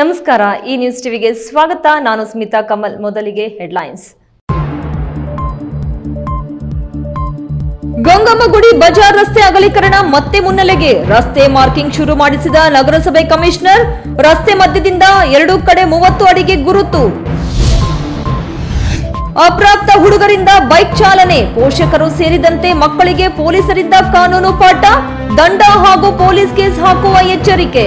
ನಮಸ್ಕಾರ, ಈ ನ್ಯೂಸ್ ಟಿವಿಗೆ ಸ್ವಾಗತ. ನಾನು ಸ್ಮಿತಾ ಕಮಲ್, ಮೊದಲಿಗೆ ಹೆಡ್ಲೈನ್ಸ್. ಗಂಗಮ್ಮಗುಡಿ ಬಜಾರ್ ರಸ್ತೆ ಅಗಲೀಕರಣ ಮತ್ತೆ ಮುನ್ನೆಲೆಗೆ ರಸ್ತೆ ಮಾರ್ಕಿಂಗ್ ಶುರು ಮಾಡಿಸಿದ ನಗರಸಭೆ ಕಮಿಷನರ್, ರಸ್ತೆ ಮಧ್ಯದಿಂದ ಎರಡೂ ಕಡೆ ಮೂವತ್ತು ಅಡಿಗೆ ಗುರುತು. ಅಪ್ರಾಪ್ತ ಹುಡುಗರಿಂದ ಬೈಕ್ ಚಾಲನೆ, ಪೋಷಕರು ಸೇರಿದಂತೆ ಮಕ್ಕಳಿಗೆ ಪೊಲೀಸರಿಂದ ಕಾನೂನು ಪಾಠ, ದಂಡ ಹಾಗೂ ಪೊಲೀಸ್ ಕೇಸ್ ಹಾಕುವ ಎಚ್ಚರಿಕೆ.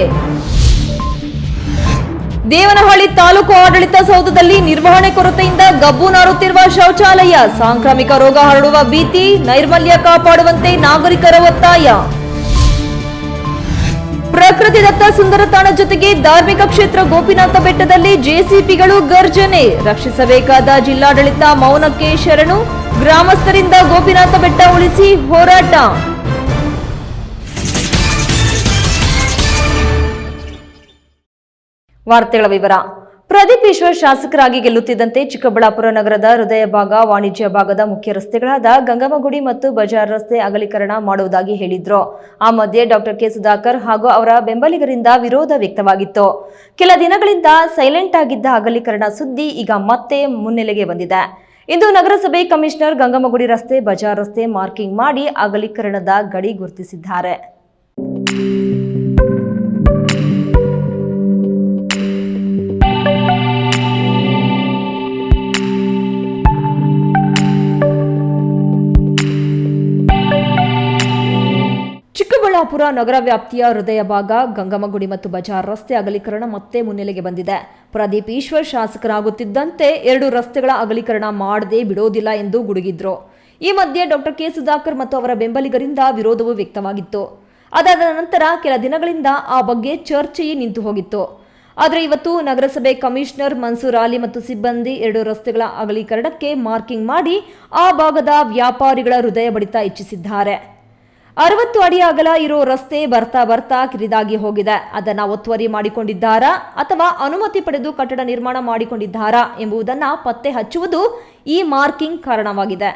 ದೇವನಹಳ್ಳಿ ತಾಲೂಕು ಆಡಳಿತ ಸೌಧದಲ್ಲಿ ನಿರ್ವಹಣೆ ಕೊರತೆಯಿಂದ ಗಬ್ಬು ನಾರುತ್ತಿರುವ ಶೌಚಾಲಯ. ಸಾಂಕ್ರಾಮಿಕ ರೋಗ ಹರಡುವ ಭೀತಿ, ನೈರ್ಮಲ್ಯ ಕಾಪಾಡುವಂತೆ ನಾಗರಿಕರ ಒತ್ತಾಯ. ಪ್ರಕೃತಿ ದತ್ತ ಸುಂದರ ತಾಣ ಜೊತೆಗೆ ಧಾರ್ಮಿಕ ಕ್ಷೇತ್ರ ಗೋಪಿನಾಥ ಬೆಟ್ಟದಲ್ಲಿ ಜೆಸಿಪಿಗಳು ಗರ್ಜನೆ. ರಕ್ಷಿಸಬೇಕಾದ ಜಿಲ್ಲಾಡಳಿತ ಮೌನಕ್ಕೆ ಶರಣು. ಗ್ರಾಮಸ್ಥರಿಂದ ಗೋಪಿನಾಥ ಬೆಟ್ಟ ಉಳಿಸಿ ಹೋರಾಟ. ವಾರ್ತೆಗಳ ವಿವರ. ಪ್ರದೀಪ್ ಈಶ್ವರ್ ಶಾಸಕರಾಗಿ ಗೆಲ್ಲುತ್ತಿದ್ದಂತೆ ಚಿಕ್ಕಬಳ್ಳಾಪುರ ನಗರದ ಹೃದಯ ಭಾಗ ವಾಣಿಜ್ಯ ಭಾಗದ ಮುಖ್ಯ ರಸ್ತೆಗಳಾದ ಗಂಗಮಗುಡಿ ಮತ್ತು ಬಜಾರ್ ರಸ್ತೆ ಅಗಲೀಕರಣ ಮಾಡುವುದಾಗಿ ಹೇಳಿದ್ರು. ಆ ಮಧ್ಯೆ ಡಾಕ್ಟರ್ ಕೆ. ಸುಧಾಕರ್ ಹಾಗೂ ಅವರ ಬೆಂಬಲಿಗರಿಂದ ವಿರೋಧ ವ್ಯಕ್ತವಾಗಿತ್ತು. ಕೆಲ ದಿನಗಳಿಂದ ಸೈಲೆಂಟ್ ಆಗಿದ್ದ ಅಗಲೀಕರಣ ಸುದ್ದಿ ಈಗ ಮತ್ತೆ ಮುನ್ನೆಲೆಗೆ ಬಂದಿದೆ. ಇಂದು ನಗರಸಭೆ ಕಮಿಷನರ್ ಗಂಗಮಗುಡಿ ರಸ್ತೆ, ಬಜಾರ್ ರಸ್ತೆ ಮಾರ್ಕಿಂಗ್ ಮಾಡಿ ಅಗಲೀಕರಣದ ಗಡಿ ಗುರುತಿಸಿದ್ದಾರೆ. ಚಿಕ್ಕಬಳ್ಳಾಪುರ ನಗರ ವ್ಯಾಪ್ತಿಯ ಹೃದಯ ಭಾಗ, ಗಂಗಮಗುಡಿ ಮತ್ತು ಬಜಾರ್ ರಸ್ತೆ ಅಗಲೀಕರಣ ಮತ್ತೆ ಮುನ್ನೆಲೆಗೆ ಬಂದಿದೆ. ಪ್ರದೀಪ್ ಈಶ್ವರ್ ಶಾಸಕರಾಗುತ್ತಿದ್ದಂತೆ ಎರಡು ರಸ್ತೆಗಳ ಅಗಲೀಕರಣ ಮಾಡದೆ ಬಿಡೋದಿಲ್ಲ ಎಂದು ಗುಡುಗಿದ್ರು. ಈ ಮಧ್ಯೆ ಡಾಕ್ಟರ್ ಕೆ ಸುಧಾಕರ್ ಮತ್ತು ಅವರ ಬೆಂಬಲಿಗರಿಂದ ವಿರೋಧವೂ ವ್ಯಕ್ತವಾಗಿತ್ತು. ಅದಾದ ನಂತರ ಕೆಲ ದಿನಗಳಿಂದ ಆ ಬಗ್ಗೆ ಚರ್ಚೆಯೇ ನಿಂತು ಹೋಗಿತ್ತು. ಆದರೆ ಇವತ್ತು ನಗರಸಭೆ ಕಮಿಷನರ್ ಮನ್ಸೂರ್ ಅಲಿ ಮತ್ತು ಸಿಬ್ಬಂದಿ ಎರಡು ರಸ್ತೆಗಳ ಅಗಲೀಕರಣಕ್ಕೆ ಮಾರ್ಕಿಂಗ್ ಮಾಡಿ ಆ ಭಾಗದ ವ್ಯಾಪಾರಿಗಳ ಹೃದಯ ಬಡಿತ ಹೆಚ್ಚಿಸಿದ್ದಾರೆ. ಅರವತ್ತು ಅಡಿ ಅಗಲ ಇರೋ ರಸ್ತೆ ಬರ್ತಾ ಬರ್ತಾ ಕಿರಿದಾಗಿ ಹೋಗಿದೆ. ಅದನ್ನ ಒತ್ತುವರಿ ಮಾಡಿಕೊಂಡಿದ್ದಾರಾ ಅಥವಾ ಅನುಮತಿ ಪಡೆದು ಕಟ್ಟಡ ನಿರ್ಮಾಣ ಮಾಡಿಕೊಂಡಿದ್ದಾರಾ ಎಂಬುದನ್ನ ಪತ್ತೆ ಹಚ್ಚುವುದು ಈ ಮಾರ್ಕಿಂಗ್ ಕಾರಣವಾಗಿದೆ.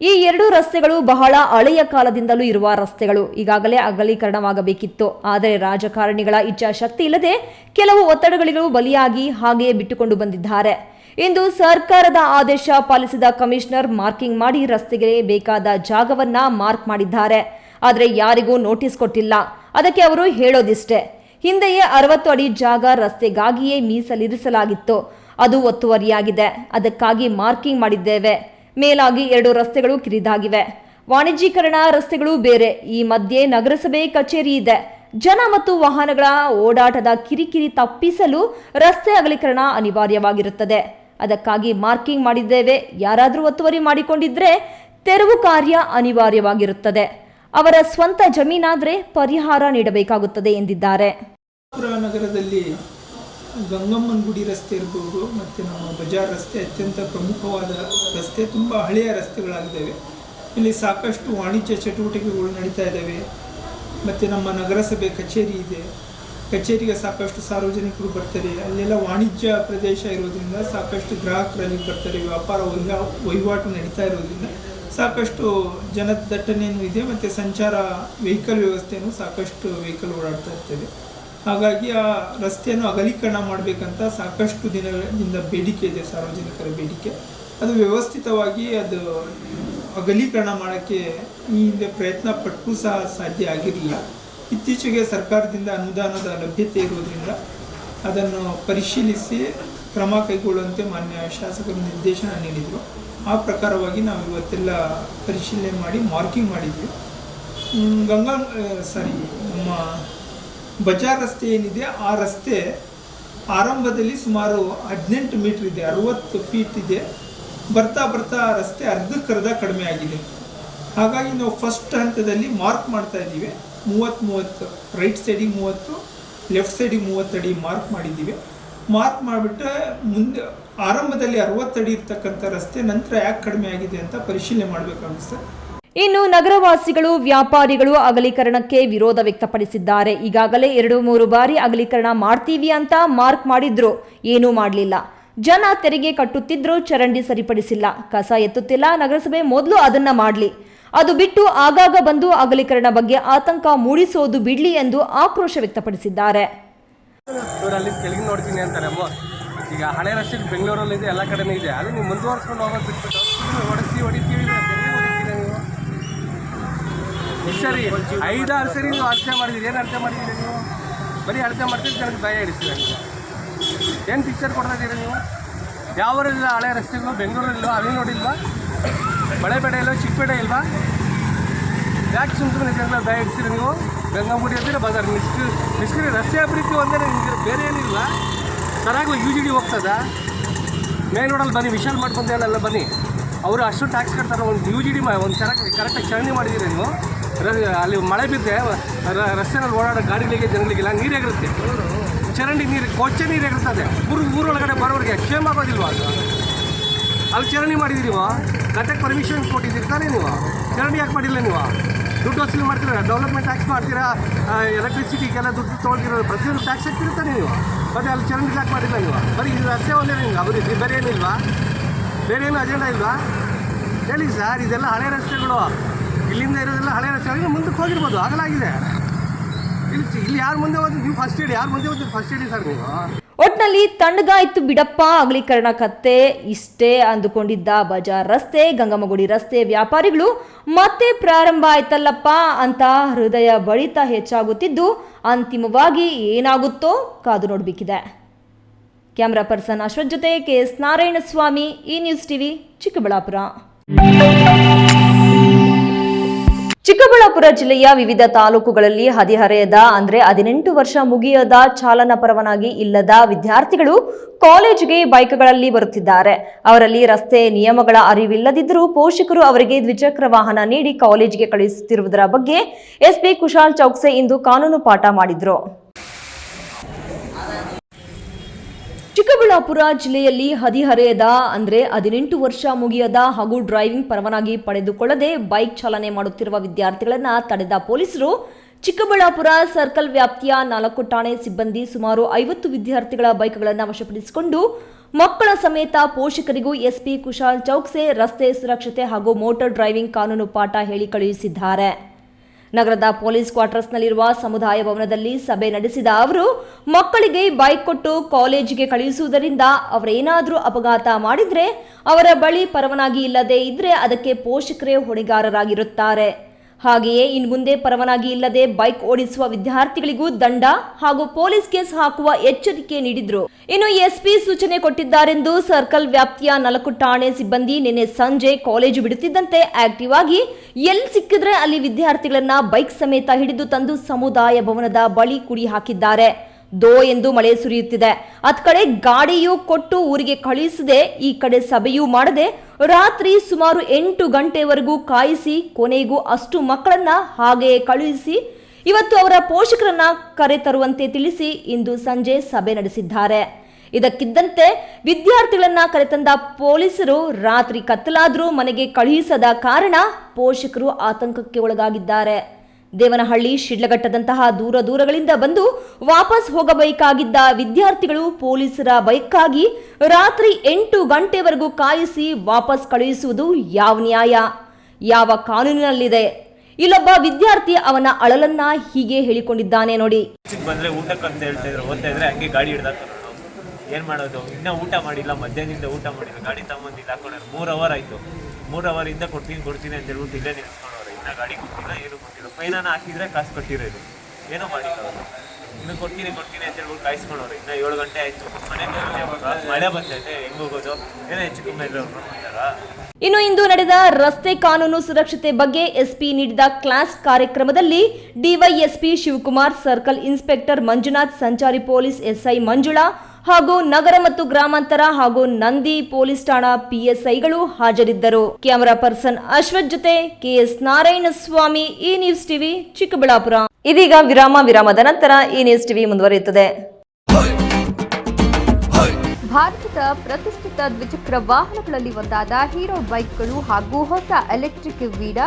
ಈ ಎರಡು ರಸ್ತೆಗಳು ಬಹಳ ಹಳೆಯ ಕಾಲದಿಂದಲೂ ಇರುವ ರಸ್ತೆಗಳು. ಈಗಾಗಲೇ ಅಗಲೀಕರಣವಾಗಬೇಕಿತ್ತು. ಆದರೆ ರಾಜಕಾರಣಿಗಳ ಇಚ್ಛಾಶಕ್ತಿ ಇಲ್ಲದೆ ಕೆಲವು ಒತ್ತಡಗಳಿಗೂ ಬಲಿಯಾಗಿ ಹಾಗೆಯೇ ಬಿಟ್ಟುಕೊಂಡು ಬಂದಿದ್ದಾರೆ. ಇಂದು ಸರ್ಕಾರದ ಆದೇಶ ಪಾಲಿಸಿದ ಕಮಿಷನರ್ ಮಾರ್ಕಿಂಗ್ ಮಾಡಿ ರಸ್ತೆಗೆ ಬೇಕಾದ ಜಾಗವನ್ನ ಮಾರ್ಕ್ ಮಾಡಿದ್ದಾರೆ. ಆದರೆ ಯಾರಿಗೂ ನೋಟಿಸ್ ಕೊಟ್ಟಿಲ್ಲ. ಅದಕ್ಕೆ ಅವರು ಹೇಳೋದಿಷ್ಟೇ. ಹಿಂದೆಯೇ ಅರವತ್ತು ಅಡಿ ಜಾಗ ರಸ್ತೆಗಾಗಿಯೇ ಮೀಸಲಿರಿಸಲಾಗಿತ್ತು. ಅದು ಒತ್ತುವರಿಯಾಗಿದೆ. ಅದಕ್ಕಾಗಿ ಮಾರ್ಕಿಂಗ್ ಮಾಡಿದ್ದೇವೆ. ಮೇಲಾಗಿ ಎರಡು ರಸ್ತೆಗಳು ಕಿರಿದಾಗಿವೆ. ವಾಣಿಜ್ಯೀಕರಣ ರಸ್ತೆಗಳು ಬೇರೆ. ಈ ಮಧ್ಯೆ ನಗರಸಭೆ ಕಚೇರಿ ಇದೆ. ಜನ ಮತ್ತು ವಾಹನಗಳ ಓಡಾಟದ ಕಿರಿಕಿರಿ ತಪ್ಪಿಸಲು ರಸ್ತೆ ಅಗಲೀಕರಣ ಅನಿವಾರ್ಯವಾಗಿರುತ್ತದೆ. ಅದಕ್ಕಾಗಿ ಮಾರ್ಕಿಂಗ್ ಮಾಡಿದ್ದೇವೆ. ಯಾರಾದರೂ ಒತ್ತುವರಿ ಮಾಡಿಕೊಂಡಿದ್ರೆ ತೆರವು ಕಾರ್ಯ ಅನಿವಾರ್ಯವಾಗಿರುತ್ತದೆ. ಅವರ ಸ್ವಂತ ಜಮೀನಾದರೆ ಪರಿಹಾರ ನೀಡಬೇಕಾಗುತ್ತದೆ ಎಂದಿದ್ದಾರೆ. ನಗರದಲ್ಲಿ ಗಂಗಮ್ಮನ ಗುಡಿ ರಸ್ತೆ ಇರ್ಬೋದು, ಮತ್ತು ನಮ್ಮ ಬಜಾರ್ ರಸ್ತೆ ಅತ್ಯಂತ ಪ್ರಮುಖವಾದ ರಸ್ತೆ, ತುಂಬ ಹಳೆಯ ರಸ್ತೆಗಳಾಗಿದ್ದಾವೆ. ಇಲ್ಲಿ ಸಾಕಷ್ಟು ವಾಣಿಜ್ಯ ಚಟುವಟಿಕೆಗಳು ನಡೀತಾ ಇದ್ದಾವೆ. ಮತ್ತು ನಮ್ಮ ನಗರಸಭೆ ಕಚೇರಿ ಇದೆ. ಕಚೇರಿಗೆ ಸಾಕಷ್ಟು ಸಾರ್ವಜನಿಕರು ಬರ್ತಾರೆ. ಅಲ್ಲೆಲ್ಲ ವಾಣಿಜ್ಯ ಪ್ರದೇಶ ಇರೋದ್ರಿಂದ ಸಾಕಷ್ಟು ಗ್ರಾಹಕರಲ್ಲಿ ಬರ್ತಾರೆ. ವ್ಯಾಪಾರ ವಹಿವಾ, ವಹಿವಾಟು ನಡೀತಾ ಇರೋದ್ರಿಂದ ಸಾಕಷ್ಟು ಜನದಟ್ಟಣೆಯೂ ಇದೆ ಮತ್ತು ಸಂಚಾರ ವೆಹಿಕಲ್ ವ್ಯವಸ್ಥೆಯೂ ಸಾಕಷ್ಟು ವೆಹಿಕಲ್ ಓಡಾಡ್ತಾ ಇರ್ತದೆ. ಹಾಗಾಗಿ ಆ ರಸ್ತೆಯನ್ನು ಅಗಲೀಕರಣ ಮಾಡಬೇಕಂತ ಸಾಕಷ್ಟು ದಿನಗಳಿಂದ ಬೇಡಿಕೆ ಇದೆ ಸಾರ್ವಜನಿಕರ ಬೇಡಿಕೆ. ಅದು ವ್ಯವಸ್ಥಿತವಾಗಿ ಅದು ಅಗಲೀಕರಣ ಮಾಡೋಕ್ಕೆ ಈ ಹಿಂದೆ ಪ್ರಯತ್ನ ಪಟ್ಟರೂ ಸಹ ಸಾಧ್ಯ ಆಗಿರಲಿಲ್ಲ. ಇತ್ತೀಚೆಗೆ ಸರ್ಕಾರದಿಂದ ಅನುದಾನದ ಲಭ್ಯತೆ ಇರುವುದರಿಂದ ಅದನ್ನು ಪರಿಶೀಲಿಸಿ ಕ್ರಮ ಕೈಗೊಳ್ಳುವಂತೆ ಮಾನ್ಯ ಶಾಸಕರು ನಿರ್ದೇಶನ ನೀಡಿದರು. ಆ ಪ್ರಕಾರವಾಗಿ ನಾವು ಇವತ್ತೆಲ್ಲ ಪರಿಶೀಲನೆ ಮಾಡಿ ಮಾರ್ಕಿಂಗ್ ಮಾಡಿದ್ವಿ. ಗಂಗಾ ಸಾರಿ, ನಮ್ಮ ಬಜಾರ್ ರಸ್ತೆ ಏನಿದೆ, ಆ ರಸ್ತೆ ಆರಂಭದಲ್ಲಿ ಸುಮಾರು ಹದಿನೆಂಟು ಮೀಟ್ರ್ ಇದೆ, ಅರುವತ್ತು ಫೀಟ್ ಇದೆ. ಬರ್ತಾ ಬರ್ತಾ ರಸ್ತೆ ಅರ್ಧಕ್ಕರ್ಧ ಕಡಿಮೆ ಆಗಿದೆ. ಹಾಗಾಗಿ ನಾವು ಫಸ್ಟ್ ಹಂತದಲ್ಲಿ ಮಾರ್ಕ್ ಮಾಡ್ತಾ ಇದ್ದೀವಿ. ಮೂವತ್ತು ಮೂವತ್ತು ರೈಟ್ ಸೈಡಿಗೆ ಮೂವತ್ತು ಲೆಫ್ಟ್ ಸೈಡಿಗೆ ಮೂವತ್ತಡಿ ಮಾರ್ಕ್ ಮಾಡಿದ್ದೀವಿ. ಮಾರ್ಕ್ ಮಾಡಿಬಿಟ್ಟು ಮುಂದೆ, ಆರಂಭದಲ್ಲಿ ಅರವತ್ತಡಿ ಇರ್ತಕ್ಕಂಥ ರಸ್ತೆ ನಂತರ ಯಾಕೆ ಕಡಿಮೆ ಆಗಿದೆ ಅಂತ ಪರಿಶೀಲನೆ ಮಾಡಬೇಕಾಗುತ್ತೆ. ಇನ್ನು ನಗರವಾಸಿಗಳು, ವ್ಯಾಪಾರಿಗಳು ಅಗಲೀಕರಣಕ್ಕೆ ವಿರೋಧ ವ್ಯಕ್ತಪಡಿಸಿದ್ದಾರೆ. ಈಗಾಗಲೇ ಎರಡು ಮೂರು ಬಾರಿ ಅಗಲೀಕರಣ ಮಾಡ್ತೀವಿ ಅಂತ ಮಾರ್ಕ್ ಮಾಡಿದ್ರು. ಏನೂ ಮಾಡಲಿಲ್ಲ. ಜನ ತೆರಿಗೆ ಕಟ್ಟುತ್ತಿದ್ರು, ಚರಂಡಿ ಸರಿಪಡಿಸಿಲ್ಲ. ಕಸ ಎತ್ತುತ್ತಿಲ್ಲ, ನಗರಸಭೆ ಮೊದಲು ಅದನ್ನ ಮಾಡಲಿ. ಅದು ಬಿಟ್ಟು ಆಗಾಗ ಬಂದು ಅಗಲೀಕರಣ ಬಗ್ಗೆ ಆತಂಕ ಮೂಡಿಸೋದು ಬಿಡ್ಲಿ ಎಂದು ಆಕ್ರೋಶ ವ್ಯಕ್ತಪಡಿಸಿದ್ದಾರೆ. ಅಲ್ಲಿ ಕೆಳಗೆ ನೋಡ್ತೀನಿ ಅಂತಾರೆ ಈಗ ಹಳೆ ರಸ್ತೆ ಬೆಂಗಳೂರಲ್ಲಿ ಇದೆ ಎಲ್ಲ ಕಡೆನೂ ಇದೆ. ಅದು ನೀವು ಮುಂದುವರ್ಸ್ಕೊಂಡು ಹೋಗೋದು ಬಿಟ್ಬಿಟ್ಟು ಹೊಡಿಸಿ ಹೊಡಿತೀವಿ ನೀವು? ಸರಿ, ಐದಾರು ಸರಿ ನೀವು ಅರ್ಥ ಮಾಡಿದ್ದೀರಿ ಏನು ಅರ್ಥ ಮಾಡಿದ್ದೀರಿ ನೀವು? ಬರೀ ಅರ್ಥ ಮಾಡ್ತೀರಿ ಜನಕ್ಕೆ ಭಯ ಹಿಡಿಸ್ತೀರ ನೀವು? ಏನು ಪಿಕ್ಚರ್ ಕೊಡ್ತಾ ಇದ್ದೀರಿ ನೀವು? ಯಾವ ಹಳೆ ರಸ್ತೆಗಳು ಬೆಂಗಳೂರಲ್ಲೋ ಅಲ್ಲಿ ನೋಡಿಲ್ವಾ? ಬಳೆಪೇಟೆ ಚಿಕ್ಕ ಚಿಕ್ಕಪೇಟೆ ಇಲ್ವಾ ಯಾಕೆ ಸುಮ್ಮನೆ ಜನಗಳ ದಯ ಇಡ್ತೀರಿ ನೀವು ಗಂಗಾಮೂಡಿ ಹತ್ತಿರ ಬಜಾರ್. ಮಿಸ್ಕ್ ಮಿಸ್ಕ್ರಿ ರಸ್ತೆ ಅಭಿವೃದ್ಧಿ ಒಂದೇ ನಿಮಗೆ ಬೇರೆ ಏನಿಲ್ಲ. ಸರಾಗು ಯು ಜಿ ಡಿ ಹೋಗ್ತದ. ಮೇನ್ ರೋಡಲ್ಲಿ ಬನ್ನಿ, ವಿಶಾಲ್ ಮಾಡ್ಕೊಂಡು ಅಲ್ಲೆಲ್ಲ ಬನ್ನಿ. ಅವರು ಅಷ್ಟು ಟ್ಯಾಕ್ಸ್ ಕಟ್ತಾರೆ. ಒಂದು ಯು ಜಿ ಡಿ ಒಂದು ಚೆನ್ನಾಗಿ ಕರೆಕ್ಟಾಗಿ ಚರಂಡಿ ಮಾಡಿದ್ದೀರಿ ನೀವು. ಅಲ್ಲಿ ಮಳೆ ಬಿದ್ದೆ ರಸ್ತೆನಲ್ಲಿ ಓಡಾಡೋ ಗಾಡಿಗಳಿಗೆ ಜನಗಳಿಗೆಲ್ಲ ನೀರು ಎಗರುತ್ತೆ ಚರಂಡಿ ನೀರು, ಕೊಚ್ಚೆ ನೀರು ಎಗರ್ತದೆ ಊರು ಊರೊಳಗಡೆ ಬರೋರಿಗೆ ಕ್ಷೇಮ ಆಗೋದಿಲ್ವಾ ಅದು? ಅಲ್ಲಿ ಚರಣಿ ಮಾಡಿದ್ದೀರಿ ನೀವು? ಗಟ್ಟಕ್ಕೆ ಪರ್ಮಿಷನ್ ಕೊಟ್ಟಿದ್ದೀರಿ ತಾನೇ ನೀವು? ಚರಣಿ ಯಾಕೆ ಮಾಡಿಲ್ಲ ನೀವು? ದುಡ್ಡು ವಸೂಲಿ ಮಾಡ್ತೀರಾ? ಡೆವಲಪ್ಮೆಂಟ್ ಟ್ಯಾಕ್ಸ್ ಮಾಡ್ತೀರಾ? ಎಲೆಕ್ಟ್ರಿಸಿಟಿಗೆಲ್ಲ ದುಡ್ಡು ತೊಗೊಳ್ತೀರ? ಪ್ರತಿಯೊಂದು ಟ್ಯಾಕ್ಸ್ ಹಾಕ್ತಿರ್ತಾನೆ ನೀವು? ಮತ್ತೆ ಅಲ್ಲಿ ಚರಂಡಿ ಯಾಕೆ ಮಾಡಿಲ್ಲ ನೀವು? ಬರೀ ಇದು ರಸ್ತೆ ಒಂದೇ ನಿಮ್ಗೆ ಅಭಿವೃದ್ಧಿ ಬೇರೆ ಏನಿಲ್ವಾ ಬೇರೆ ಏನು ಅಜೆಂಡಾ ಇಲ್ವಾ? ಹೇಳಿ ಸರ್ ಇದೆಲ್ಲ ಹಳೆ ರಸ್ತೆಗಳು. ಇಲ್ಲಿಂದ ಇರೋದೆಲ್ಲ ಹಳೆ ರಸ್ತೆಗಳಿಗೆ ಮುಂದಕ್ಕೆ ಹೋಗಿರ್ಬೋದು, ಆಗಲಾಗಿದೆ. ಇಲ್ಲಿ ಇಲ್ಲಿ ಯಾರು ಮುಂದೆ ಹೋದ್ರೆ? ನೀವು ಫಸ್ಟ್ ಏಡ್ ಯಾರು ಮುಂದೆ ಹೋದ್ರೆ? ಫಸ್ಟ್ ಏಡಿ ಸರ್ ನೀವು. ಒಟ್ನಲ್ಲಿ ತಣ್ಣಗಾಯ್ತು ಬಿಡಪ್ಪ ಅಗಲೀಕರಣ ಕತ್ತೆ. ಇಷ್ಟೇ ಅಂದುಕೊಂಡಿದ್ದ ಬಜಾರ್ ರಸ್ತೆ ಗಂಗಮ್ಮಗುಡಿ ರಸ್ತೆ ವ್ಯಾಪಾರಿಗಳು, ಮತ್ತೆ ಪ್ರಾರಂಭ ಆಯ್ತಲ್ಲಪ್ಪ ಅಂತ ಹೃದಯ ಬಡಿತ ಹೆಚ್ಚಾಗುತ್ತಿದ್ದು, ಅಂತಿಮವಾಗಿ ಏನಾಗುತ್ತೋ ಕಾದು ನೋಡಬೇಕಿದೆ. ಕ್ಯಾಮ್ರಾ ಪರ್ಸನ್ ಅಶ್ವಥ್ ಜೊತೆ ಕೆ ಎಸ್ ನಾರಾಯಣಸ್ವಾಮಿ, ಈ ನ್ಯೂಸ್ ಟಿವಿ ಚಿಕ್ಕಬಳ್ಳಾಪುರ. ಚಿಕ್ಕಬಳ್ಳಾಪುರ ಜಿಲ್ಲೆಯ ವಿವಿಧ ತಾಲೂಕುಗಳಲ್ಲಿ ಹದಿಹರೆಯದ, ಅಂದ್ರೆ ಹದಿನೆಂಟು ವರ್ಷ ಮುಗಿಯದ ಚಾಲನಾ ಪರವಾನಗಿ ಇಲ್ಲದ ವಿದ್ಯಾರ್ಥಿಗಳು ಕಾಲೇಜಿಗೆ ಬೈಕ್ಗಳಲ್ಲಿ ಬರುತ್ತಿದ್ದಾರೆ. ಅವರಲ್ಲಿ ರಸ್ತೆ ನಿಯಮಗಳ ಅರಿವಿಲ್ಲದಿದ್ದರೂ ಪೋಷಕರು ಅವರಿಗೆ ದ್ವಿಚಕ್ರ ವಾಹನ ನೀಡಿ ಕಾಲೇಜಿಗೆ ಕಳುಹಿಸುತ್ತಿರುವುದರ ಬಗ್ಗೆ ಎಸ್ಪಿ ಕುಶಾಲ್ ಚೌಕ್ಸೆ ಇಂದು ಕಾನೂನು ಪಾಠ ಮಾಡಿದ್ರು. ಚಿಕ್ಕಬಳ್ಳಾಪುರ ಜಿಲ್ಲೆಯಲ್ಲಿ ಹದಿಹರೆಯದ, ಅಂದರೆ ಹದಿನೆಂಟು ವರ್ಷ ಮುಗಿಯದ ಹಾಗೂ ಡ್ರೈವಿಂಗ್ ಪರವಾನಗಿ ಪಡೆದುಕೊಳ್ಳದೆ ಬೈಕ್ ಚಾಲನೆ ಮಾಡುತ್ತಿರುವ ವಿದ್ಯಾರ್ಥಿಗಳನ್ನು ತಡೆದ ಪೊಲೀಸರು ಚಿಕ್ಕಬಳ್ಳಾಪುರ ಸರ್ಕಲ್ ವ್ಯಾಪ್ತಿಯ ನಾಲ್ಕು ಠಾಣೆ ಸಿಬ್ಬಂದಿ ಸುಮಾರು ಐವತ್ತು ವಿದ್ಯಾರ್ಥಿಗಳ ಬೈಕ್ಗಳನ್ನು ವಶಪಡಿಸಿಕೊಂಡು ಮಕ್ಕಳ ಸಮೇತ ಪೋಷಕರಿಗೂ ಎಸ್ಪಿ ಕುಶಾಲ್ ಚೌಕ್ಸೆ ರಸ್ತೆ ಸುರಕ್ಷತೆ ಹಾಗೂ ಮೋಟಾರ್ ಡ್ರೈವಿಂಗ್ ಕಾನೂನು ಪಾಠ ಹೇಳಿ ಕಳುಹಿಸಿದ್ದಾರೆ. ನಗರದ ಪೊಲೀಸ್ ಕ್ವಾರ್ಟರ್ಸ್ನಲ್ಲಿರುವ ಸಮುದಾಯ ಭವನದಲ್ಲಿ ಸಭೆ ನಡೆಸಿದ ಅವರು, ಮಕ್ಕಳಿಗೆ ಬೈಕ್ ಕೊಟ್ಟು ಕಾಲೇಜಿಗೆ ಕಳುಹಿಸುವುದರಿಂದ ಅವರೇನಾದರೂ ಅಪಘಾತ ಮಾಡಿದರೆ ಅವರ ಬಳಿ ಪರವಾನಗಿ ಇಲ್ಲದೆ ಇದ್ರೆ ಅದಕ್ಕೆ ಪೋಷಕರೇ ಹೊಣೆಗಾರರಾಗಿರುತ್ತಾರೆ. ಹಾಗೆಯೇ ಇನ್ನು ಮುಂದೆ ಪರವಾನಗಿ ಇಲ್ಲದೆ ಬೈಕ್ ಓಡಿಸುವ ವಿದ್ಯಾರ್ಥಿಗಳಿಗೂ ದಂಡ ಹಾಗೂ ಪೊಲೀಸ್ ಕೇಸ್ ಹಾಕುವ ಎಚ್ಚರಿಕೆ ನೀಡಿದ್ರು. ಇನ್ನು ಎಸ್ಪಿ ಸೂಚನೆ ಕೊಟ್ಟಿದ್ದಾರೆಂದು ಸರ್ಕಲ್ ವ್ಯಾಪ್ತಿಯ ನಾಲ್ಕು ಠಾಣೆ ಸಿಬ್ಬಂದಿ ನಿನ್ನೆ ಸಂಜೆ ಕಾಲೇಜು ಬಿಡುತ್ತಿದ್ದಂತೆ ಆಕ್ಟಿವ್ ಆಗಿ ಎಲ್ಲಿ ಸಿಕ್ಕಿದ್ರೆ ಅಲ್ಲಿ ವಿದ್ಯಾರ್ಥಿಗಳನ್ನ ಬೈಕ್ ಸಮೇತ ಹಿಡಿದು ತಂದು ಸಮುದಾಯ ಭವನದ ಬಳಿ ಕುಡಿ ಹಾಕಿದ್ದಾರೆ. ದೋ ಎಂದು ಮಳೆ ಸುರಿಯುತ್ತಿದೆ. ಅತ್ ಕಡೆ ಗಾಡಿಯೂ ಕೊಟ್ಟು ಊರಿಗೆ ಕಳಿಸದೆ ಈ ಕಡೆ ಸಭೆಯೂ ಮಾಡದೆ ರಾತ್ರಿ ಸುಮಾರು ಎಂಟು ಗಂಟೆವರೆಗೂ ಕಾಯಿಸಿ ಕೊನೆಗೂ ಅಷ್ಟು ಮಕ್ಕಳನ್ನ ಹಾಗೆಯೇ ಕಳುಹಿಸಿ ಇವತ್ತು ಅವರ ಪೋಷಕರನ್ನ ಕರೆ ತರುವಂತೆ ತಿಳಿಸಿ ಇಂದು ಸಂಜೆ ಸಭೆ ನಡೆಸಿದ್ದಾರೆ. ಇದಕ್ಕಿದ್ದಂತೆ ವಿದ್ಯಾರ್ಥಿಗಳನ್ನ ಕರೆತಂದ ಪೊಲೀಸರು ರಾತ್ರಿ ಕತ್ತಲಾದರೂ ಮನೆಗೆ ಕಳುಹಿಸದ ಕಾರಣ ಪೋಷಕರು ಆತಂಕಕ್ಕೆ ಒಳಗಾಗಿದ್ದಾರೆ. ದೇವನಹಳ್ಳಿ, ಶಿಡ್ಲಘಟ್ಟದಂತಹ ದೂರ ದೂರಗಳಿಂದ ಬಂದು ವಾಪಸ್ ಹೋಗಬೇಕಾಗಿದ್ದ ವಿದ್ಯಾರ್ಥಿಗಳು ಪೊಲೀಸರ ಬೈಕ್ಗಾಗಿ ರಾತ್ರಿ ಎಂಟು ಗಂಟೆವರೆಗೂ ಕಾಯಿಸಿ ವಾಪಸ್ ಕಳುಹಿಸುವುದು ಯಾವ ನ್ಯಾಯ? ಯಾವ ಕಾನೂನಿನಲ್ಲಿದೆ? ಇಲ್ಲೊಬ್ಬ ವಿದ್ಯಾರ್ಥಿ ಅವನ ಅಳಲನ್ನ ಹೀಗೆ ಹೇಳಿಕೊಂಡಿದ್ದಾನೆ ನೋಡಿ. ಬಂದ್ರೆ ಊಟಕ್ಕಂತ ಹೇಳ್ತಾ ಇದ್ರು. ಇದ್ರೆ ಹಂಗೆ ಗಾಡಿ ಹಿಡ್ದಾಕೊಂಡು ಏನ್ ಮಾಡೋದು? ಇನ್ನ ಊಟ ಮಾಡಿಲ್ಲ. ಮಧ್ಯಾಹ್ನದಿಂದ ಊಟ ಮಾಡಿಲ್ಲ. ಗಾಡಿ ತಗೊಂಡಿಲ್ಲ ಹಾಕೊಂಡ್ರೆ. ಮೂರ್ ಅವರ್ ಆಯ್ತು. ಮೂರ್ ಅವರ್ ಇಂದ ಕೊಡ್ತೀನಿ ಕೊಡ್ತೀನಿ ಅಂತ ಹೇಳ್ಬಿಟ್ಟು ಇಲ್ಲೇ ನಿಲ್ಸ್ಕೊಂಡವ್ರೆ. ಇನ್ನ ಗಾಡಿ ಕೊಟ್ಟಿಲ್ಲ ಏನು ಫೈನನ್ನ ಹಾಕಿದ್ರೆ ಕಾಸು ಕೊಟ್ಟಿರೋದು. ಏನೋ ಅವರು. ಇನ್ನು ಕೊಡ್ತೀನಿ ಕೊಡ್ತೀನಿ ಅಂತ ಹೇಳ್ಬಿಟ್ಟು ಕಾಯಿಸ್ಕೊಂಡವ್ರು. ಇನ್ನ ಏಳು ಗಂಟೆ ಆಯ್ತು. ಮನೆಗೆ. ಮಳೆ ಬರ್ತೈತೆ ಹೆಂಗ್ ಹೋಗೋದು? ಏನೋ ಹೆಚ್ಚು ಕಮ್ಮಿ ಇನ್ನು ಇಂದು ನಡೆದ ರಸ್ತೆ ಕಾನೂನು ಸುರಕ್ಷತೆ ಬಗ್ಗೆ ಎಸ್ಪಿ ನೀಡಿದ ಕ್ಲಾಸ್ ಕಾರ್ಯಕ್ರಮದಲ್ಲಿ DYSP Shivakumar, circle inspector Manjunath, ಸಂಚಾರಿ ಪೊಲೀಸ್ ಎಸ್ಐ ಮಂಜುಳಾ ಹಾಗೂ ನಗರ ಮತ್ತು ಗ್ರಾಮಾಂತರ ಹಾಗೂ ನಂದಿ ಪೊಲೀಸ್ ಠಾಣಾ ಪಿಎಸ್ಐಗಳು ಹಾಜರಿದ್ದರು. ಕ್ಯಾಮರಾ ಪರ್ಸನ್ ಅಶ್ವಥ್ ಜೊತೆ KS Narayanaswamy E news TV, Chikkaballapur. ಇದೀಗ ವಿರಾಮ, ವಿರಾಮದ ನಂತರ ಈ ನ್ಯೂಸ್ ಟಿವಿ ಮುಂದುವರಿಯುತ್ತದೆ. ಭಾರತದ ಪ್ರತಿಷ್ಠಿತ ದ್ವಿಚಕ್ರ ವಾಹನಗಳಲ್ಲಿ ಒಂದಾದ ಹೀರೋ ಬೈಕ್ಗಳು ಹಾಗೂ ಹೊಸ ಎಲೆಕ್ಟ್ರಿಕ್ ವೀಡಾ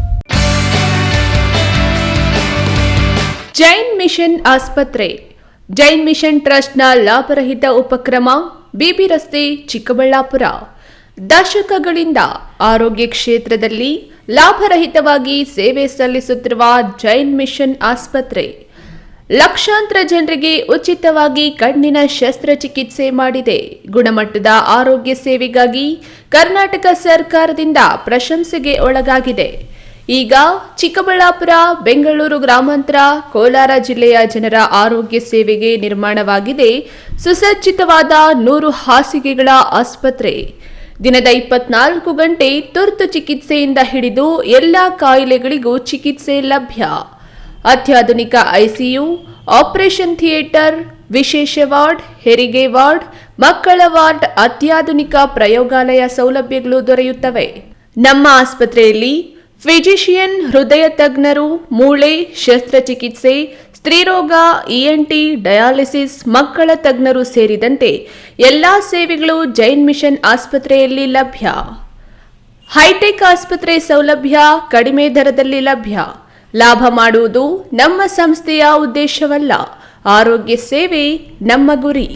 ಜೈನ್ ಮಿಷನ್ ಆಸ್ಪತ್ರೆ. ಜೈನ್ ಮಿಷನ್ ಟ್ರಸ್ಟ್ನ ಲಾಭರಹಿತ ಉಪಕ್ರಮ, ಬಿಬಿ ರಸ್ತೆ, ಚಿಕ್ಕಬಳ್ಳಾಪುರ. ದಶಕಗಳಿಂದ ಆರೋಗ್ಯ ಕ್ಷೇತ್ರದಲ್ಲಿ ಲಾಭರಹಿತವಾಗಿ ಸೇವೆ ಸಲ್ಲಿಸುತ್ತಿರುವ ಜೈನ್ ಮಿಷನ್ ಆಸ್ಪತ್ರೆ. ಲಕ್ಷಾಂತರ ಜನರಿಗೆ ಉಚಿತವಾಗಿ ಕಣ್ಣಿನ ಶಸ್ತ್ರಚಿಕಿತ್ಸೆ ಮಾಡಿದೆ. ಗುಣಮಟ್ಟದ ಆರೋಗ್ಯ ಸೇವೆಗಾಗಿ ಕರ್ನಾಟಕ ಸರ್ಕಾರದಿಂದ ಪ್ರಶಂಸೆಗೆ ಒಳಗಾಗಿದೆ. ಈಗ ಚಿಕ್ಕಬಳ್ಳಾಪುರ, ಬೆಂಗಳೂರು ಗ್ರಾಮಾಂತರ, ಕೋಲಾರ ಜಿಲ್ಲೆಯ ಜನರ ಆರೋಗ್ಯ ಸೇವೆಗೆ ನಿರ್ಮಾಣವಾಗಿದೆ. ಸುಸಜ್ಜಿತವಾದ ನೂರು ಹಾಸಿಗೆಗಳ ಆಸ್ಪತ್ರೆ. ದಿನದ ಇಪ್ಪತ್ನಾಲ್ಕು ಗಂಟೆ ತುರ್ತು ಚಿಕಿತ್ಸೆಯಿಂದ ಹಿಡಿದು ಎಲ್ಲ ಕಾಯಿಲೆಗಳಿಗೂ ಚಿಕಿತ್ಸೆ ಲಭ್ಯ. ಅತ್ಯಾಧುನಿಕ ಐಸಿಯು, ಆಪರೇಷನ್ ಥಿಯೇಟರ್, ವಿಶೇಷ ವಾರ್ಡ್, ಹೆರಿಗೆ ವಾರ್ಡ್, ಮಕ್ಕಳ ವಾರ್ಡ್, ಅತ್ಯಾಧುನಿಕ ಪ್ರಯೋಗಾಲಯ ಸೌಲಭ್ಯಗಳು ದೊರೆಯುತ್ತವೆ. ನಮ್ಮ ಆಸ್ಪತ್ರೆಯಲ್ಲಿ ಫಿಜಿಷಿಯನ್ ಹೃದಯ ತಜ್ಞರು ಮೂಳೆ, ಶಸ್ತ್ರಚಿಕಿತ್ಸೆ, ಸ್ತ್ರೀರೋಗ ಇಎನ್ಟಿ ಡಯಾಲಿಸಿಸ್, ಮಕ್ಕಳ ತಜ್ಞರು ಸೇರಿದಂತೆ ಎಲ್ಲಾ ಸೇವೆಗಳು ಜೈನ್ ಮಿಷನ್ ಆಸ್ಪತ್ರೆಯಲ್ಲಿ ಲಭ್ಯ. ಹೈಟೆಕ್ ಆಸ್ಪತ್ರೆ ಸೌಲಭ್ಯ ಕಡಿಮೆ ದರದಲ್ಲಿ ಲಭ್ಯ. ಲಾಭ ಮಾಡುವುದು ನಮ್ಮ ಸಂಸ್ಥೆಯ ಉದ್ದೇಶವಲ್ಲ. ಆರೋಗ್ಯ ಸೇವೆ ನಮ್ಮ ಗುರಿ.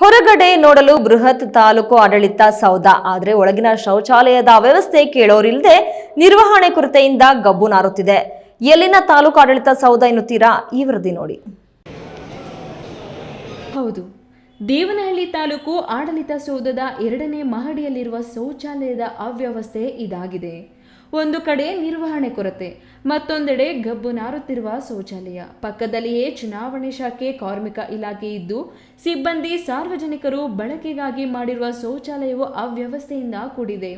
ಹೊರಗಡೆ ನೋಡಲು ಬೃಹತ್ ತಾಲೂಕು ಆಡಳಿತ ಸೌಧ. ಆದರೆ ಒಳಗಿನ ಶೌಚಾಲಯದ ವ್ಯವಸ್ಥೆ ಕೇಳೋರಿಲ್ಲದೆ ನಿರ್ವಹಣೆ ಕೊರತೆಯಿಂದ ಗಬ್ಬು ನಾರುತ್ತಿದೆ. ಎಲ್ಲಿನ ತಾಲೂಕು ಆಡಳಿತ ಸೌಧ ಎನ್ನುತ್ತೀರಾ? ಈ ವರದಿ ನೋಡಿ. ಹೌದು. ದೇವನಹಳ್ಳಿ ತಾಲೂಕು ಆಡಳಿತ ಸೌಧದ ಎರಡನೇ ಮಹಡಿಯಲ್ಲಿರುವ ಶೌಚಾಲಯದ ಅವ್ಯವಸ್ಥೆ ಇದಾಗಿದೆ. ಒಂದು ಕಡೆ ನಿರ್ವಹಣೆ ಕೊರತೆ, ಮತ್ತೊಂದೆಡೆ ಗಬ್ಬು ನಾರುತ್ತಿರುವ ಶೌಚಾಲಯ. ಪಕ್ಕದಲ್ಲಿಯೇ ಚುನಾವಣೆ ಶಾಖೆ ಕಾರ್ಮಿಕ ಇಲಾಖೆ ಇದ್ದು, ಸಿಬ್ಬಂದಿ ಸಾರ್ವಜನಿಕರು ಬಳಕೆಗಾಗಿ ಮಾಡಿರುವ ಶೌಚಾಲಯವು ಅವ್ಯವಸ್ಥೆಯಿಂದ ಕೂಡಿದೆ.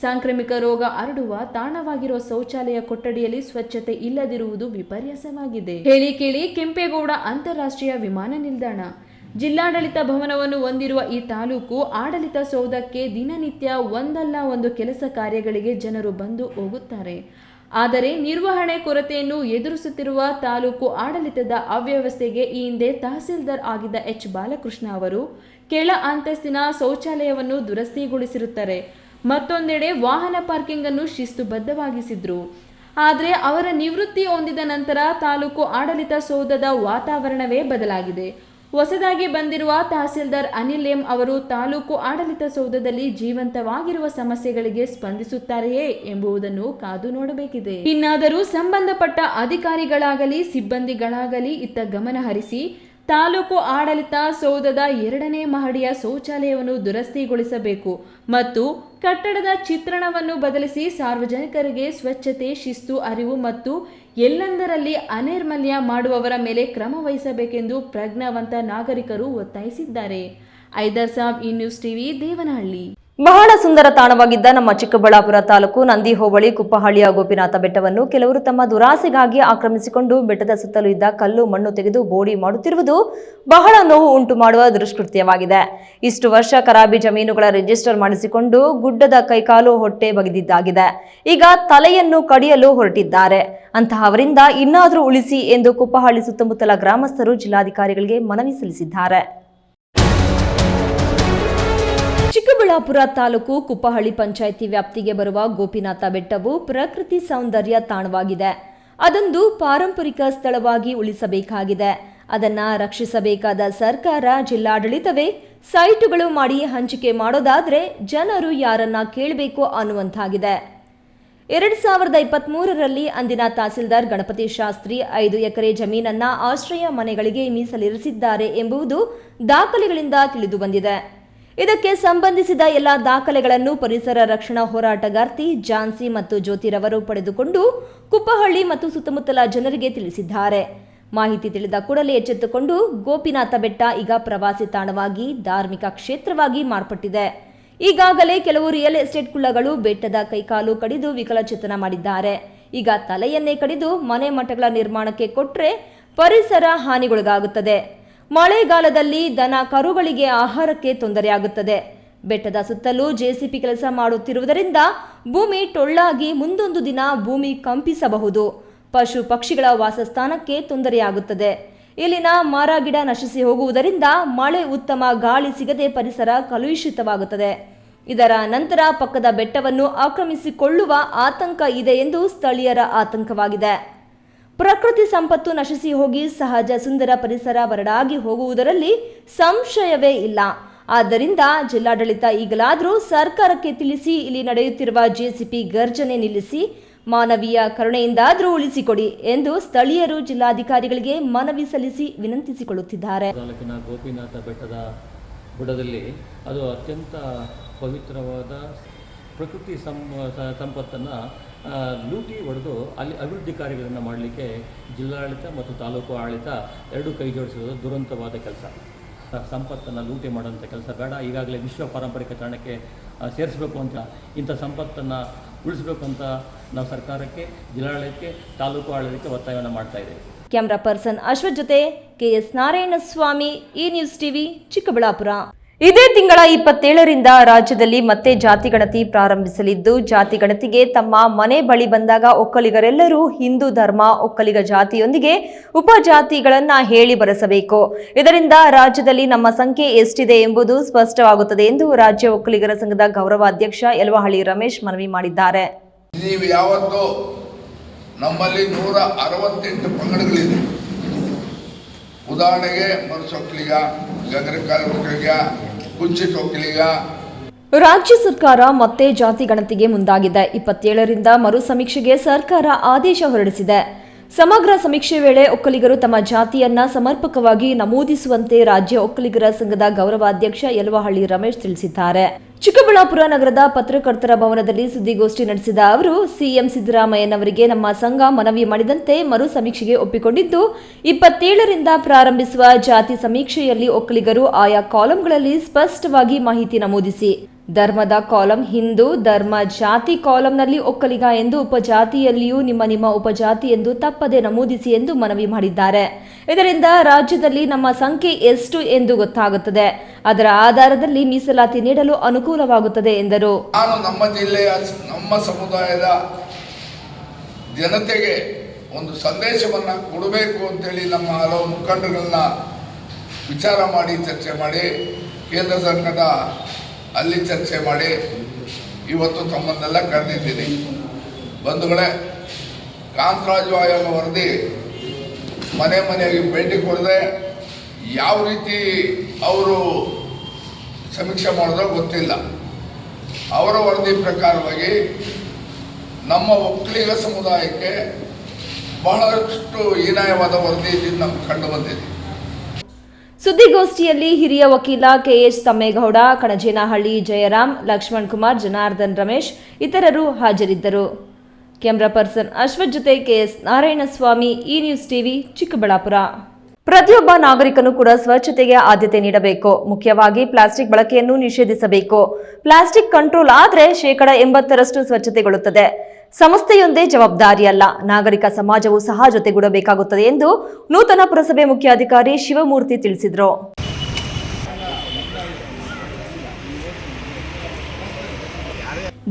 ಸಾಂಕ್ರಾಮಿಕ ರೋಗ ಹರಡುವ ತಾಣವಾಗಿರುವ ಶೌಚಾಲಯ ಕೊಠಡಿಯಲ್ಲಿ ಸ್ವಚ್ಛತೆ ಇಲ್ಲದಿರುವುದು ವಿಪರ್ಯಾಸವಾಗಿದೆ. ಹೇಳಿ ಕೇಳಿ ಕೆಂಪೇಗೌಡ ಅಂತಾರಾಷ್ಟ್ರೀಯ ವಿಮಾನ ನಿಲ್ದಾಣ. ಜಿಲ್ಲಾಡಳಿತ ಭವನವನ್ನು ಹೊಂದಿರುವ ಈ ತಾಲೂಕು ಆಡಳಿತ ಸೌಧಕ್ಕೆ ದಿನನಿತ್ಯ ಒಂದಲ್ಲ ಒಂದು ಕೆಲಸ ಕಾರ್ಯಗಳಿಗೆ ಜನರು ಬಂದು ಹೋಗುತ್ತಾರೆ. ಆದರೆ ನಿರ್ವಹಣೆ ಕೊರತೆಯನ್ನು ಎದುರಿಸುತ್ತಿರುವ ತಾಲೂಕು ಆಡಳಿತದ ಅವ್ಯವಸ್ಥೆಗೆ ಈ ಹಿಂದೆ ತಹಸೀಲ್ದಾರ್ ಆಗಿದ್ದ ಎಚ್. ಬಾಲಕೃಷ್ಣ ಅವರು ಕೆಳ ಅಂತಸ್ತಿನ ಶೌಚಾಲಯವನ್ನು ದುರಸ್ತಿಗೊಳಿಸಿರುತ್ತಾರೆ. ಮತ್ತೊಂದೆಡೆ ವಾಹನ ಪಾರ್ಕಿಂಗ್ ಅನ್ನು ಶಿಸ್ತುಬದ್ಧವಾಗಿಸಿದ್ರು. ಆದರೆ ಅವರ ನಿವೃತ್ತಿ ಹೊಂದಿದ ನಂತರ ತಾಲೂಕು ಆಡಳಿತ ಸೌಧದ ವಾತಾವರಣವೇ ಬದಲಾಗಿದೆ. ಹೊಸದಾಗಿ ಬಂದಿರುವ ತಹಸೀಲ್ದಾರ್ ಅನಿಲ್ ಎಂ ಅವರು ತಾಲೂಕು ಆಡಳಿತ ಸೌಧದಲ್ಲಿ ಜೀವಂತವಾಗಿರುವ ಸಮಸ್ಯೆಗಳಿಗೆ ಸ್ಪಂದಿಸುತ್ತಾರೆಯೇ ಎಂಬುದನ್ನು ಕಾದು ನೋಡಬೇಕಿದೆ. ಇನ್ನಾದರೂ ಸಂಬಂಧಪಟ್ಟ ಅಧಿಕಾರಿಗಳಾಗಲಿ, ಸಿಬ್ಬಂದಿಗಳಾಗಲಿ ಇತ್ತ ಗಮನ ಹರಿಸಿ ತಾಲೂಕು ಆಡಳಿತ ಸೌಧದ ಎರಡನೇ ಮಹಡಿಯ ಶೌಚಾಲಯವನ್ನು ದುರಸ್ತಿಗೊಳಿಸಬೇಕು ಮತ್ತು ಕಟ್ಟಡದ ಚಿತ್ರಣವನ್ನು ಬದಲಿಸಿ ಸಾರ್ವಜನಿಕರಿಗೆ ಸ್ವಚ್ಛತೆ, ಶಿಸ್ತು, ಅರಿವು ಮತ್ತು ಎಲ್ಲೆಂದರಲ್ಲಿ ಅನೈರ್ಮಲ್ಯ ಮಾಡುವವರ ಮೇಲೆ ಕ್ರಮ ವಹಿಸಬೇಕೆಂದು ಪ್ರಜ್ಞಾವಂತ ನಾಗರಿಕರು ಒತ್ತಾಯಿಸಿದ್ದಾರೆ. ಐದರ್ ಸಾಬ್ ಈ ನ್ಯೂಸ್ ಟಿವಿ, ದೇವನಹಳ್ಳಿ. ಬಹಳ ಸುಂದರ ತಾಣವಾಗಿದ್ದ ನಮ್ಮ ಚಿಕ್ಕಬಳ್ಳಾಪುರ ತಾಲೂಕು ನಂದಿ ಹೋಬಳಿ ಕುಪ್ಪಹಳ್ಳಿಯ ಗೋಪಿನಾಥ ಬೆಟ್ಟವನ್ನು ಕೆಲವರು ತಮ್ಮ ದುರಾಸೆಗಾಗಿ ಆಕ್ರಮಿಸಿಕೊಂಡು ಬೆಟ್ಟದ ಸುತ್ತಲೂ ಇದ್ದ ಕಲ್ಲು ಮಣ್ಣು ತೆಗೆದು ಬೋಡಿ ಮಾಡುತ್ತಿರುವುದು ಬಹಳ ನೋವು ಉಂಟು ಮಾಡುವ ದುಷ್ಕೃತ್ಯವಾಗಿದೆ. ಇಷ್ಟು ವರ್ಷ ಕರಾಬಿ ಜಮೀನುಗಳ ರಿಜಿಸ್ಟರ್ ಮಾಡಿಸಿಕೊಂಡು ಗುಡ್ಡದ ಕೈಕಾಲು ಹೊಟ್ಟೆ ಬಗೆದಿದ್ದಾಗಿದೆ. ಈಗ ತಲೆಯನ್ನು ಕಡಿಯಲು ಹೊರಟಿದ್ದಾರೆ. ಅಂತಹವರಿಂದ ಇನ್ನಾದರೂ ಉಳಿಸಿ ಎಂದು ಕುಪ್ಪಹಳ್ಳಿ ಸುತ್ತಮುತ್ತಲ ಗ್ರಾಮಸ್ಥರು ಜಿಲ್ಲಾಧಿಕಾರಿಗಳಿಗೆ ಮನವಿ ಸಲ್ಲಿಸಿದ್ದಾರೆ. ಚಿಕ್ಕಬಳ್ಳಾಪುರ ತಾಲೂಕು ಕುಪ್ಪಹಳ್ಳಿ ಪಂಚಾಯಿತಿ ವ್ಯಾಪ್ತಿಗೆ ಬರುವ ಗೋಪಿನಾಥ ಬೆಟ್ಟವು ಪ್ರಕೃತಿ ಸೌಂದರ್ಯ ತಾಣವಾಗಿದೆ. ಅದೊಂದು ಪಾರಂಪರಿಕ ಸ್ಥಳವಾಗಿ ಉಳಿಸಬೇಕಾಗಿದೆ. ಅದನ್ನ ರಕ್ಷಿಸಬೇಕಾದ ಸರ್ಕಾರ, ಜಿಲ್ಲಾಡಳಿತವೇ ಸೈಟುಗಳು ಮಾಡಿ ಹಂಚಿಕೆ ಮಾಡೋದಾದ್ರೆ ಜನರು ಯಾರನ್ನ ಕೇಳಬೇಕು ಅನ್ನುವಂತಾಗಿದೆ. ಎರಡು ಸಾವಿರದ ಇಪ್ಪತ್ತ್ಮೂರರಲ್ಲಿ ಅಂದಿನ ತಹಸೀಲ್ದಾರ್ ಗಣಪತಿ ಶಾಸ್ತ್ರಿ ಐದು ಎಕರೆ ಜಮೀನನ್ನ ಆಶ್ರಯ ಮನೆಗಳಿಗೆ ಮೀಸಲಿರಿಸಿದ್ದಾರೆ ಎಂಬುದು ದಾಖಲೆಗಳಿಂದ ತಿಳಿದು ಬಂದಿದೆ. ಇದಕ್ಕೆ ಸಂಬಂಧಿಸಿದ ಎಲ್ಲ ದಾಖಲೆಗಳನ್ನು ಪರಿಸರ ರಕ್ಷಣಾ ಹೋರಾಟಗಾರ್ತಿ ಜಾನ್ಸಿ ಮತ್ತು ಜ್ಯೋತಿರವರು ಪಡೆದುಕೊಂಡು ಕುಪ್ಪಹಳ್ಳಿ ಮತ್ತು ಸುತ್ತಮುತ್ತಲ ಜನರಿಗೆ ತಿಳಿಸಿದ್ದಾರೆ. ಮಾಹಿತಿ ತಿಳಿದ ಕೂಡಲೇ ಎಚ್ಚೆತ್ತುಕೊಂಡು ಗೋಪಿನಾಥ ಬೆಟ್ಟ ಈಗ ಪ್ರವಾಸಿ ತಾಣವಾಗಿ, ಧಾರ್ಮಿಕ ಕ್ಷೇತ್ರವಾಗಿ ಮಾರ್ಪಟ್ಟಿದೆ. ಈಗಾಗಲೇ ಕೆಲವು ರಿಯಲ್ ಎಸ್ಟೇಟ್ ಕುಳ್ಳಗಳು ಬೆಟ್ಟದ ಕೈಕಾಲು ಕಡಿದು ವಿಕಲಚೇತನ ಮಾಡಿದ್ದಾರೆ. ಈಗ ತಲೆಯನ್ನೇ ಕಡಿದು ಮನೆ ಮಠಗಳ ನಿರ್ಮಾಣಕ್ಕೆ ಕೊಟ್ಟರೆ ಪರಿಸರ ಹಾನಿಗೊಳಗಾಗುತ್ತದೆ. ಮಳೆಗಾಲದಲ್ಲಿ ದನ ಕರುಗಳಿಗೆ ಆಹಾರಕ್ಕೆ ತೊಂದರೆಯಾಗುತ್ತದೆ. ಬೆಟ್ಟದ ಸುತ್ತಲೂ ಜೆಸಿಪಿ ಕೆಲಸ ಮಾಡುತ್ತಿರುವುದರಿಂದ ಭೂಮಿ ಟೊಳ್ಳಾಗಿ ಮುಂದೊಂದು ದಿನ ಭೂಮಿ ಕಂಪಿಸಬಹುದು. ಪಶು ಪಕ್ಷಿಗಳ ವಾಸಸ್ಥಾನಕ್ಕೆ ತೊಂದರೆಯಾಗುತ್ತದೆ. ಇಲ್ಲಿನ ಮರ ಗಿಡ ನಶಿಸಿ ಹೋಗುವುದರಿಂದ ಮಳೆ ಉತ್ತಮ ಗಾಳಿ ಸಿಗದೆ ಪರಿಸರ ಕಲುಷಿತವಾಗುತ್ತದೆ. ಇದರ ನಂತರ ಪಕ್ಕದ ಬೆಟ್ಟವನ್ನು ಆಕ್ರಮಿಸಿಕೊಳ್ಳುವ ಆತಂಕ ಇದೆ ಎಂದು ಸ್ಥಳೀಯರ ಆತಂಕವಾಗಿದೆ. ಪ್ರಕೃತಿ ಸಂಪತ್ತು ನಶಿಸಿ ಹೋಗಿ ಸಹಜ ಸುಂದರ ಪರಿಸರ ಬರಡಾಗಿ ಹೋಗುವುದರಲ್ಲಿ ಸಂಶಯವೇ ಇಲ್ಲ. ಆದ್ದರಿಂದ ಜಿಲ್ಲಾಡಳಿತ ಈಗಲಾದರೂ ಸರ್ಕಾರಕ್ಕೆ ತಿಳಿಸಿ ಇಲ್ಲಿ ನಡೆಯುತ್ತಿರುವ ಜೆಸಿಪಿ ಗರ್ಜನೆ ನಿಲ್ಲಿಸಿ, ಮಾನವೀಯ ಕರುಣೆಯಿಂದಾದರೂ ಉಳಿಸಿಕೊಡಿ ಎಂದು ಸ್ಥಳೀಯರು ಜಿಲ್ಲಾಧಿಕಾರಿಗಳಿಗೆ ಮನವಿ ಸಲ್ಲಿಸಿ ವಿನಂತಿಸಿಕೊಳ್ಳುತ್ತಿದ್ದಾರೆ. ತಾಲೂಕಿನ ಬೆಟ್ಟದ ಬುಡದಲ್ಲಿ ಅದು ಅತ್ಯಂತ ಪವಿತ್ರವಾದ ಪ್ರಕೃತಿ ಸಂಪತ್ತನ್ನು ಲೂಟಿ ಹೊಡೆದು ಅಲ್ಲಿ ಅಭಿವೃದ್ಧಿ ಕಾರ್ಯಗಳನ್ನು ಮಾಡಲಿಕ್ಕೆ ಜಿಲ್ಲಾಡಳಿತ ಮತ್ತು ತಾಲೂಕು ಆಡಳಿತ ಎರಡೂ ಕೈ ಜೋಡಿಸಿರೋದು ದುರಂತವಾದ ಕೆಲಸ. ಸಂಪತ್ತನ್ನು ಲೂಟಿ ಮಾಡುವಂಥ ಕೆಲಸ ಬೇಡ. ಈಗಾಗಲೇ ವಿಶ್ವ ಪಾರಂಪರಿಕ ತಾಣಕ್ಕೆ ಸೇರಿಸಬೇಕು ಅಂತ ಇಂಥ ಸಂಪತ್ತನ್ನು ಉಳಿಸಬೇಕು ಅಂತ ನಾವು ಸರ್ಕಾರಕ್ಕೆ, ಜಿಲ್ಲಾಡಳಿತಕ್ಕೆ, ತಾಲೂಕು ಆಡಳಿತಕ್ಕೆ ಒತ್ತಾಯವನ್ನು ಮಾಡ್ತಾ ಕ್ಯಾಮ್ರಾ ಪರ್ಸನ್ ಅಶ್ವಥ್ ಜೊತೆ ಕೆಎಸ್ ನಾರಾಯಣಸ್ವಾಮಿ, ಈ ನ್ಯೂಸ್ ಟಿವಿ ಚಿಕ್ಕಬಳ್ಳಾಪುರ. ಇದೇ ತಿಂಗಳ ಇಪ್ಪತ್ತೇಳರಿಂದ ರಾಜ್ಯದಲ್ಲಿ ಮತ್ತೆ ಜಾತಿ ಗಣತಿ ಪ್ರಾರಂಭಿಸಲಿದ್ದು, ಜಾತಿ ಗಣತಿಗೆ ತಮ್ಮ ಮನೆ ಬಳಿ ಬಂದಾಗ ಒಕ್ಕಲಿಗರೆಲ್ಲರೂ ಹಿಂದೂ ಧರ್ಮ, ಒಕ್ಕಲಿಗ ಜಾತಿಯೊಂದಿಗೆ ಉಪಜಾತಿಗಳನ್ನ ಹೇಳಿ ಬರೆಸಬೇಕು. ಇದರಿಂದ ರಾಜ್ಯದಲ್ಲಿ ನಮ್ಮ ಸಂಖ್ಯೆ ಎಷ್ಟಿದೆ ಎಂಬುದು ಸ್ಪಷ್ಟವಾಗುತ್ತದೆ ಎಂದು ರಾಜ್ಯ ಒಕ್ಕಲಿಗರ ಸಂಘದ ಗೌರವಾಧ್ಯಕ್ಷ ಯಲವಹಳ್ಳಿ ರಮೇಶ್ ಮನವಿ ಮಾಡಿದ್ದಾರೆ. ನಮ್ಮಲ್ಲಿ ಉದಾಹರಣೆಗೆ ಗಂಗರಕಾಲ ಒಕ್ಕಲಿಗ ಒಕ್ಕಲಿಗ ರಾಜ್ಯ ಸರ್ಕಾರ ಮತ್ತೆ ಜಾತಿ ಗಣತಿಗೆ ಮುಂದಾಗಿದೆ. ಇಪ್ಪತ್ತೇಳರಿಂದ ಮರು ಸಮೀಕ್ಷೆಗೆ ಸರ್ಕಾರ ಆದೇಶ ಹೊರಡಿಸಿದೆ. ಸಮಗ್ರ ಸಮೀಕ್ಷೆ ವೇಳೆ ಒಕ್ಕಲಿಗರು ತಮ್ಮ ಜಾತಿಯನ್ನ ಸಮರ್ಪಕವಾಗಿ ನಮೂದಿಸುವಂತೆ ರಾಜ್ಯ ಒಕ್ಕಲಿಗರ ಸಂಘದ ಗೌರವಾಧ್ಯಕ್ಷ ಯಲವಹಳ್ಳಿ ರಮೇಶ್ ತಿಳಿಸಿದ್ದಾರೆ. ಚಿಕ್ಕಬಳ್ಳಾಪುರ ನಗರದ ಪತ್ರಕರ್ತರ ಭವನದಲ್ಲಿ ಸುದ್ದಿಗೋಷ್ಠಿ ನಡೆಸಿದ ಅವರು, ಸಿಎಂ ಸಿದ್ದರಾಮಯ್ಯನವರಿಗೆ ನಮ್ಮ ಸಂಘ ಮನವಿ ಮಾಡಿದಂತೆ ಮರು ಸಮೀಕ್ಷೆಗೆ ಒಪ್ಪಿಕೊಂಡಿದ್ದು, ಇಪ್ಪತ್ತೇಳರಿಂದ ಪ್ರಾರಂಭಿಸುವ ಜಾತಿ ಸಮೀಕ್ಷೆಯಲ್ಲಿ ಒಕ್ಕಲಿಗರು ಆಯಾ ಕಾಲಂಗಳಲ್ಲಿ ಸ್ಪಷ್ಟವಾಗಿ ಮಾಹಿತಿ ನಮೂದಿಸಿ. ಧರ್ಮದ ಕಾಲಂ ಹಿಂದೂ, ಧರ್ಮ ಜಾತಿ ಕಾಲಂನಲ್ಲಿ ಒಕ್ಕಲಿಗ ಎಂದು ಉಪಜಾತಿಯಲ್ಲಿಯೂ ನಿಮ್ಮ ನಿಮ್ಮ ಉಪಜಾತಿ ಎಂದು ತಪ್ಪದೆ ನಮೂದಿಸಿ ಎಂದು ಮನವಿ ಮಾಡಿದ್ದಾರೆ. ಇದರಿಂದ ರಾಜ್ಯದಲ್ಲಿ ನಮ್ಮ ಸಂಖ್ಯೆ ಎಷ್ಟು ಎಂದು ಗೊತ್ತಾಗುತ್ತದೆ. ಅದರ ಆಧಾರದಲ್ಲಿ ಮೀಸಲಾತಿ ನೀಡಲು ಅನುಕೂಲವಾಗುತ್ತದೆ ಎಂದರು. ನಾನು ನಮ್ಮ ಜಿಲ್ಲೆಯ ನಮ್ಮ ಸಮುದಾಯದ ಜನತೆಗೆ ಒಂದು ಸಂದೇಶವನ್ನು ಕೊಡಬೇಕು ಅಂತೇಳಿ ನಮ್ಮ ಹಲವು ಮುಖಂಡರನ್ನ ವಿಚಾರ ಮಾಡಿ, ಚರ್ಚೆ ಮಾಡಿ ಕೇಂದ್ರ ಸರ್ಕಾರದ ಅಲ್ಲಿ ಚರ್ಚೆ ಮಾಡಿ ಇವತ್ತು ತಮ್ಮನ್ನೆಲ್ಲ ಕರೆದಿದ್ದೀನಿ. ಬಂಧುಗಳೇ, ಕಾಂತರಾಜು ಆಯೋಗ ವರದಿ ಮನೆ ಮನೆಗೆ ಭೇಟಿ ಕೊಡದೆ ಯಾವ ರೀತಿ ಅವರು ಸಮೀಕ್ಷೆ ಮಾಡಿದ್ರೋ ಗೊತ್ತಿಲ್ಲ. ಅವರ ವರದಿ ಪ್ರಕಾರವಾಗಿ ನಮ್ಮ ಒಕ್ಕಲಿಗ ಸಮುದಾಯಕ್ಕೆ ಬಹಳಷ್ಟು ಹೀನಾಯವಾದ ವರದಿ ಇದ್ದಿದ್ದು ನಮ್ಗೆ ಕಂಡು ಬಂದಿದೆ. ಸುದ್ದಿಗೋಷ್ಠಿಯಲ್ಲಿ ಹಿರಿಯ ವಕೀಲ ಕೆಎಚ್ ತಮ್ಮೇಗೌಡ, ಕಣಜೇನಹಳ್ಳಿ ಜಯರಾಮ್, ಲಕ್ಷ್ಮಣ್ ಕುಮಾರ್, ಜನಾರ್ದನ್ ರಮೇಶ್ ಇತರರು ಹಾಜರಿದ್ದರು. ಕ್ಯಾಮ್ರಾ ಪರ್ಸನ್ ಅಶ್ವಥ್ ಜೊತೆ KS Narayanaswamy E news TV, Chikkaballapur. ಪ್ರತಿಯೊಬ್ಬ ನಾಗರಿಕನು ಕೂಡ ಸ್ವಚ್ಛತೆಗೆ ಆದ್ಯತೆ ನೀಡಬೇಕು. ಮುಖ್ಯವಾಗಿ ಪ್ಲಾಸ್ಟಿಕ್ ಬಳಕೆಯನ್ನು ನಿಷೇಧಿಸಬೇಕು. ಪ್ಲಾಸ್ಟಿಕ್ ಕಂಟ್ರೋಲ್ ಆದರೆ ಶೇಕಡ ಎಂಬತ್ತರಷ್ಟು ಸ್ವಚ್ಛತೆಗೊಳ್ಳುತ್ತದೆ. ಸಂಸ್ಥೆಯೊಂದೇ ಜವಾಬ್ದಾರಿಯಲ್ಲ. ನಾಗರಿಕ ಸಮಾಜವು ಸಹ ಜೊತೆಗೂಡಬೇಕಾಗುತ್ತದೆ ಎಂದು ನೂತನ ಪುರಸಭೆ ಮುಖ್ಯಾಧಿಕಾರಿ ಶಿವಮೂರ್ತಿ ತಿಳಿಸಿದರು.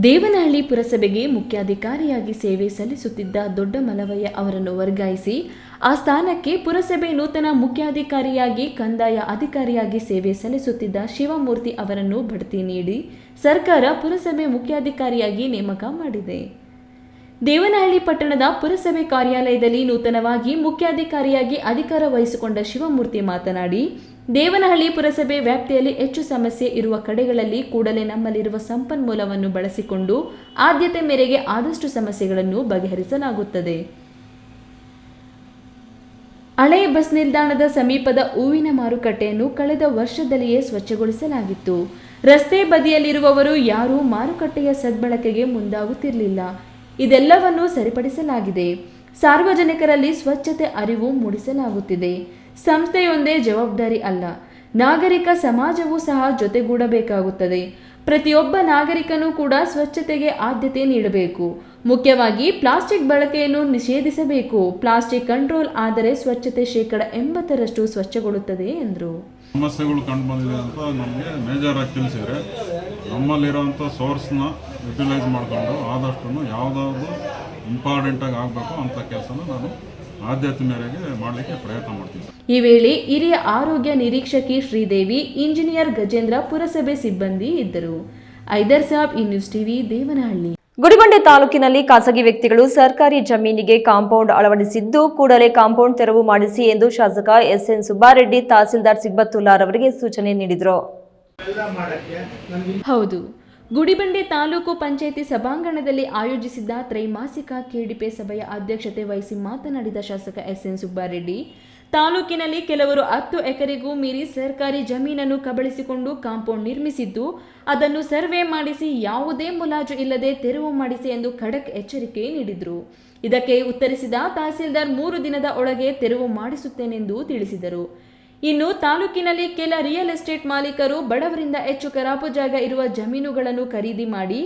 ದೇವನಹಳ್ಳಿ ಪುರಸಭೆಗೆ ಮುಖ್ಯಾಧಿಕಾರಿಯಾಗಿ ಸೇವೆ ಸಲ್ಲಿಸುತ್ತಿದ್ದ ದೊಡ್ಡ ಮಲವಯ್ಯ ಅವರನ್ನು ವರ್ಗಾಯಿಸಿ, ಆ ಸ್ಥಾನಕ್ಕೆ ಪುರಸಭೆ ನೂತನ ಮುಖ್ಯಾಧಿಕಾರಿಯಾಗಿ, ಕಂದಾಯ ಅಧಿಕಾರಿಯಾಗಿ ಸೇವೆ ಸಲ್ಲಿಸುತ್ತಿದ್ದ ಶಿವಮೂರ್ತಿ ಅವರನ್ನು ಬಡ್ತಿ ನೀಡಿ ಸರ್ಕಾರ ಪುರಸಭೆ ಮುಖ್ಯಾಧಿಕಾರಿಯಾಗಿ ನೇಮಕ ಮಾಡಿದೆ. ದೇವನಹಳ್ಳಿ ಪಟ್ಟಣದ ಪುರಸಭೆ ಕಾರ್ಯಾಲಯದಲ್ಲಿ ನೂತನವಾಗಿ ಮುಖ್ಯಾಧಿಕಾರಿಯಾಗಿ ಅಧಿಕಾರ ವಹಿಸಿಕೊಂಡ ಶಿವಮೂರ್ತಿ ಮಾತನಾಡಿ, ದೇವನಹಳ್ಳಿ ಪುರಸಭೆ ವ್ಯಾಪ್ತಿಯಲ್ಲಿ ಹೆಚ್ಚು ಸಮಸ್ಯೆ ಇರುವ ಕಡೆಗಳಲ್ಲಿ ಕೂಡಲೇ ನಮ್ಮಲ್ಲಿರುವ ಸಂಪನ್ಮೂಲವನ್ನು ಬಳಸಿಕೊಂಡು ಆದ್ಯತೆ ಮೇರೆಗೆ ಆದಷ್ಟು ಸಮಸ್ಯೆಗಳನ್ನು ಬಗೆಹರಿಸಲಾಗುತ್ತದೆ. ಹಳೆ ಬಸ್ ನಿಲ್ದಾಣದ ಸಮೀಪದ ಹೂವಿನ ಮಾರುಕಟ್ಟೆಯನ್ನು ಕಳೆದ ವರ್ಷದಲ್ಲಿಯೇ ಸ್ವಚ್ಛಗೊಳಿಸಲಾಗಿತ್ತು. ರಸ್ತೆ ಬದಿಯಲ್ಲಿರುವವರು ಯಾರೂ ಮಾರುಕಟ್ಟೆಯ ಸದ್ಬಳಕೆಗೆ ಮುಂದಾಗುತ್ತಿರಲಿಲ್ಲ. ಇದೆಲ್ಲವನ್ನು ಸರಿಪಡಿಸಲಾಗಿದೆ. ಸಾರ್ವಜನಿಕರಲ್ಲಿ ಸ್ವಚ್ಛತೆ ಅರಿವು ಮೂಡಿಸಲಾಗುತ್ತಿದೆ. ಸಂಸ್ಥೆಯೊಂದೇ ಜವಾಬ್ದಾರಿ ಅಲ್ಲ. ನಾಗರಿಕ ಸಮಾಜವೂ ಸಹ ಜೊತೆಗೂಡಬೇಕಾಗುತ್ತದೆ. ಪ್ರತಿಯೊಬ್ಬ ನಾಗರಿಕನೂ ಕೂಡ ಸ್ವಚ್ಛತೆಗೆ ಆದ್ಯತೆ ನೀಡಬೇಕು. ಮುಖ್ಯವಾಗಿ ಪ್ಲಾಸ್ಟಿಕ್ ಬಳಕೆಯನ್ನು ನಿಷೇಧಿಸಬೇಕು. ಪ್ಲಾಸ್ಟಿಕ್ ಕಂಟ್ರೋಲ್ ಆದರೆ ಸ್ವಚ್ಛತೆ ಶೇಕಡ ಎಂಬತ್ತರಷ್ಟು ಸ್ವಚ್ಛಗೊಳ್ಳುತ್ತದೆ, ಎಂದರು. ಸಮಸ್ಯೆಗಳು ಕಂಡು ಬಂದಿದೆ ಅಂತ ನಮಗೆ ಮೇಜರ್ ಆಗಿ ನಮ್ಮಲ್ಲಿರುವಂಥ ಸೋರ್ಸ್ನ ಯುಟಿಲೈಸ್ ಮಾಡಿಕೊಂಡು ಆದಷ್ಟು ಯಾವುದಾದ್ರು ಇಂಪಾರ್ಟೆಂಟಾಗಿ ಆಗಬೇಕು ಅಂತ ಕೆಲಸನ ನಾನು ಆದ್ಯತೆ ಮೇರೆಗೆ ಮಾಡಲಿಕ್ಕೆ ಪ್ರಯತ್ನ ಮಾಡ್ತೀನಿ. ಈ ವೇಳೆ ಹಿರಿಯ ಆರೋಗ್ಯ ನಿರೀಕ್ಷಕಿ ಶ್ರೀದೇವಿ ಇಂಜಿನಿಯರ್ ಗಜೇಂದ್ರ ಪುರಸಭೆ ಸಿಬ್ಬಂದಿ ಇದ್ದರು. ಐದರ್ ಸಾಬ್ ಈ ನ್ಯೂಸ್ ಟಿವಿ ದೇವನಹಳ್ಳಿ. ಗುಡಿಬಂಡೆ ತಾಲೂಕಿನಲ್ಲಿ ಖಾಸಗಿ ವ್ಯಕ್ತಿಗಳು ಸರ್ಕಾರಿ ಜಮೀನಿಗೆ ಕಾಂಪೌಂಡ್ ಅಳವಡಿಸಿದ್ದು ಕೂಡಲೇ ಕಾಂಪೌಂಡ್ ತೆರವು ಮಾಡಿಸಿ ಎಂದು ಶಾಸಕ ಎಸ್ಎನ್ ಸುಬ್ಬಾರೆಡ್ಡಿ ತಹಸೀಲ್ದಾರ್ ಸಿಬ್ಬತ್ತುಲ್ಲಾರವರಿಗೆ ಸೂಚನೆ ನೀಡಿದರು. ಹೌದು. ಗುಡಿಬಂಡೆ ತಾಲೂಕು ಪಂಚಾಯಿತಿ ಸಭಾಂಗಣದಲ್ಲಿ ಆಯೋಜಿಸಿದ್ದ ತ್ರೈಮಾಸಿಕ ಕೆಡಿಪಿ ಸಭೆಯ ಅಧ್ಯಕ್ಷತೆ ವಹಿಸಿ ಮಾತನಾಡಿದ ಶಾಸಕ ಎಸ್ ಎನ್ ಸುಬ್ಬಾರೆಡ್ಡಿ, ತಾಲೂಕಿನಲ್ಲಿ ಕೆಲವರು ಹತ್ತು ಎಕರೆಗೂ ಮೀರಿ ಸರ್ಕಾರಿ ಜಮೀನನ್ನು ಕಬಳಿಸಿಕೊಂಡು ಕಾಂಪೌಂಡ್ ನಿರ್ಮಿಸಿದ್ದು, ಅದನ್ನು ಸರ್ವೆ ಮಾಡಿಸಿ ಯಾವುದೇ ಮುಲಾಜು ಇಲ್ಲದೆ ತೆರವು ಮಾಡಿಸಿ ಎಂದು ಖಡಕ್ ಎಚ್ಚರಿಕೆ ನೀಡಿದರು. ಇದಕ್ಕೆ ಉತ್ತರಿಸಿದ ತಹಸೀಲ್ದಾರ್, ಮೂರು ದಿನದ ಒಳಗೆ ತೆರವು ಮಾಡಿಸುತ್ತೇನೆಂದು ತಿಳಿಸಿದರು. ಇನ್ನು ತಾಲೂಕಿನಲ್ಲಿ ಕೆಲ ರಿಯಲ್ ಎಸ್ಟೇಟ್ ಮಾಲೀಕರು ಬಡವರಿಂದ ಹೆಚ್ಚು ಕರಾಪು ಜಾಗ ಇರುವ ಜಮೀನುಗಳನ್ನು ಖರೀದಿ ಮಾಡಿ,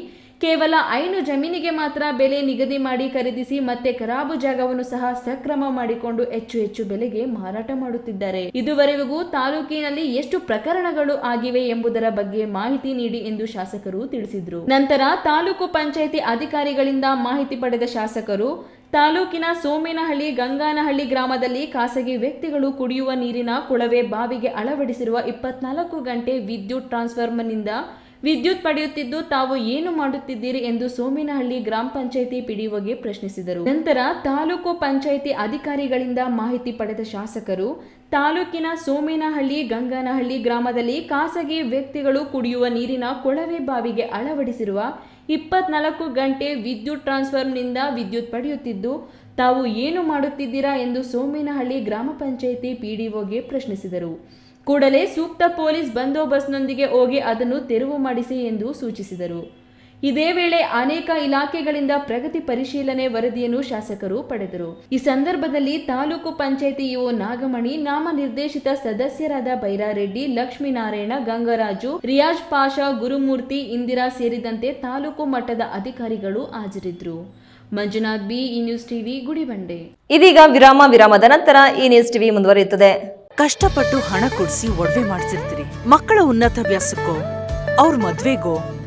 ಕೇವಲ ಐನು ಜಮೀನಿಗೆ ಮಾತ್ರ ಬೆಲೆ ನಿಗದಿ ಮಾಡಿ ಖರೀದಿಸಿ ಮತ್ತೆ ಖರಾಬು ಜಾಗವನ್ನು ಸಹ ಸಕ್ರಮ ಮಾಡಿಕೊಂಡು ಹೆಚ್ಚು ಹೆಚ್ಚು ಬೆಲೆಗೆ ಮಾರಾಟ ಮಾಡುತ್ತಿದ್ದಾರೆ. ಇದುವರೆಗೂ ತಾಲೂಕಿನಲ್ಲಿ ಎಷ್ಟು ಪ್ರಕರಣಗಳು ಆಗಿವೆ ಎಂಬುದರ ಬಗ್ಗೆ ಮಾಹಿತಿ ನೀಡಿ ಎಂದು ಶಾಸಕರು ತಿಳಿಸಿದರು. ನಂತರ ತಾಲೂಕು ಪಂಚಾಯಿತಿ ಅಧಿಕಾರಿಗಳಿಂದ ಮಾಹಿತಿ ಪಡೆದ ಶಾಸಕರು ತಾಲೂಕಿನ ಸೋಮೇನಹಳ್ಳಿ, ಗಂಗಾನಹಳ್ಳಿ ಗ್ರಾಮದಲ್ಲಿ ಖಾಸಗಿ ವ್ಯಕ್ತಿಗಳು ಕುಡಿಯುವ ನೀರಿನ ಕೊಳವೆ ಬಾವಿಗೆ ಅಳವಡಿಸಿರುವ ಇಪ್ಪತ್ನಾಲ್ಕು ಗಂಟೆ ವಿದ್ಯುತ್ ಟ್ರಾನ್ಸ್ಫಾರ್ಮರ್ನಿಂದ ವಿದ್ಯುತ್ ಪಡೆಯುತ್ತಿದ್ದು ತಾವು ಏನು ಮಾಡುತ್ತಿದ್ದೀರಿ ಎಂದು ಸೋಮೇನಹಳ್ಳಿ ಗ್ರಾಮ ಪಂಚಾಯಿತಿ ಪಿಡಿಒಗೆ ಪ್ರಶ್ನಿಸಿದರು. ನಂತರ ತಾಲೂಕು ಪಂಚಾಯಿತಿ ಅಧಿಕಾರಿಗಳಿಂದ ಮಾಹಿತಿ ಪಡೆದ ಶಾಸಕರು, ತಾಲೂಕಿನ ಸೋಮೇನಹಳ್ಳಿ, ಗಂಗಾನಹಳ್ಳಿ ಗ್ರಾಮದಲ್ಲಿ ಖಾಸಗಿ ವ್ಯಕ್ತಿಗಳು ಕುಡಿಯುವ ನೀರಿನ ಕೊಳವೆ ಬಾವಿಗೆ ಅಳವಡಿಸಿರುವ ಇಪ್ಪತ್ನಾಲ್ಕು ಗಂಟೆ ವಿದ್ಯುತ್ ಟ್ರಾನ್ಸ್ಫಾರ್ಮ್ನಿಂದ ವಿದ್ಯುತ್ ಪಡೆಯುತ್ತಿದ್ದು, ತಾವು ಏನು ಮಾಡುತ್ತಿದ್ದೀರಾ ಎಂದು ಸೋಮೇನಹಳ್ಳಿ ಗ್ರಾಮ ಪಂಚಾಯಿತಿ ಪಿಡಿಒಗೆ ಪ್ರಶ್ನಿಸಿದರು. ಕೂಡಲೇ ಸೂಕ್ತ ಪೊಲೀಸ್ ಬಂದೋಬಸ್ತ್ನೊಂದಿಗೆ ಹೋಗಿ ಅದನ್ನು ತೆರವು ಮಾಡಿಸಿ ಎಂದು ಸೂಚಿಸಿದರು. ಇದೇ ವೇಳೆ ಅನೇಕ ಇಲಾಖೆಗಳಿಂದ ಪ್ರಗತಿ ಪರಿಶೀಲನೆ ವರದಿಯನ್ನು ಶಾಸಕರು ಪಡೆದರು. ಈ ಸಂದರ್ಭದಲ್ಲಿ ತಾಲೂಕು ಪಂಚಾಯಿತಿ ಇಒ ನಾಗಮಣಿ ನಾಮನಿರ್ದೇಶಿತ ಸದಸ್ಯರಾದ ಬೈರಾರೆಡ್ಡಿ ಲಕ್ಷ್ಮೀನಾರಾಯಣ ಗಂಗರಾಜು ರಿಯಾಜ್ ಪಾಷಾ ಗುರುಮೂರ್ತಿ ಇಂದಿರಾ ಸೇರಿದಂತೆ ತಾಲೂಕು ಮಟ್ಟದ ಅಧಿಕಾರಿಗಳು ಹಾಜರಿದ್ದರು. Manjunath B E news TV Gudibande. ಇದೀಗ ವಿರಾಮ ವಿರಾಮದ ನಂತರ ಈ ನ್ಯೂಸ್ ಟಿವಿ ಮುಂದುವರಿಯುತ್ತದೆ. ಕಷ್ಟಪಟ್ಟು ಹಣ ಕೊಡಿಸಿ ಒಡವೆ ಮಾಡಿಸಿರ್ತೀರಿ. ಮಕ್ಕಳ ಉನ್ನತ ಉನ್ನತಾಭ್ಯಾಸಕ್ಕೋ ಅವ್ರ ಮದ್ವೆಗೋ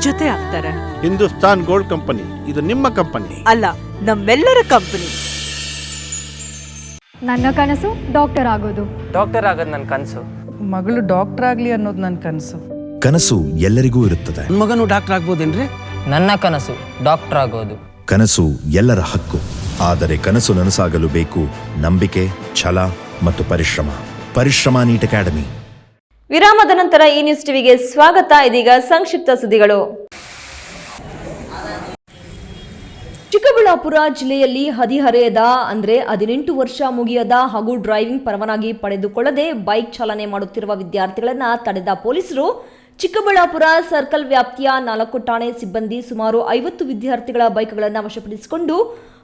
ಜೊತೆ ಆಗ್ತಾರೆ. ಹಿಂದೂಸ್ತಾನ್ ಗೋಲ್ಡ್ ಕಂಪನಿ ಇದು ನಿಮ್ಮ ಕಂಪನಿ. ಅಲ್ಲ ನಮ್ಮೆಲ್ಲರ ಕಂಪನಿ. ನನ್ನ ಕನಸು ಡಾಕ್ಟರ್ ಆಗೋದು. ಡಾಕ್ಟರ್ ಆಗೋದು ನನ್ನ ಕನಸು. ಮಗಳು ಡಾಕ್ಟರ್ ಆಗ್ಲಿ ಅನ್ನೋದು ನನ್ನ ಕನಸು. ಕನಸು ಎಲ್ಲರಿಗೂ ಇರುತ್ತದೆ. ಮಗನು ಡಾಕ್ಟರ್ ಆಗ್ಬೋದೇನ್ರಿ? ನನ್ನ ಕನಸು ಡಾಕ್ಟರ್ ಆಗೋದು. ಕನಸು ಎಲ್ಲರ ಹಕ್ಕು. ಆದರೆ ಕನಸು ನನಸಾಗಲು ಬೇಕು ನಂಬಿಕೆ ಛಲ ಮತ್ತು ಪರಿಶ್ರಮ. ಪರಿಶ್ರಮ ನೀಟ್ ಅಕಾಡೆಮಿ. ವಿರಾಮದ ನಂತರ ಈ ನ್ಯೂಸ್ ಟಿವಿಗೆ ಸ್ವಾಗತ, ಇದೀಗ ಸಂಕ್ಷಿಪ್ತ ಸುದ್ದಿಗಳು. ಚಿಕ್ಕಬಳ್ಳಾಪುರ ಜಿಲ್ಲೆಯಲ್ಲಿ ಹದಿಹರೆಯದ, ಅಂದರೆ ಹದಿನೆಂಟು ವರ್ಷ ಮುಗಿಯದ ಹಾಗೂ ಡ್ರೈವಿಂಗ್ ಪರವಾನಗಿ ಪಡೆದುಕೊಳ್ಳದೆ ಬೈಕ್ ಚಾಲನೆ ಮಾಡುತ್ತಿರುವ ವಿದ್ಯಾರ್ಥಿಗಳನ್ನು ತಡೆದ ಪೊಲೀಸರು ಚಿಕ್ಕಬಳ್ಳಾಪುರ ಸರ್ಕಲ್ ವ್ಯಾಪ್ತಿಯ ನಾಲ್ಕು ಠಾಣೆ ಸಿಬ್ಬಂದಿ ಸುಮಾರು ಐವತ್ತು ವಿದ್ಯಾರ್ಥಿಗಳ ಬೈಕ್ಗಳನ್ನು ವಶಪಡಿಸಿಕೊಂಡು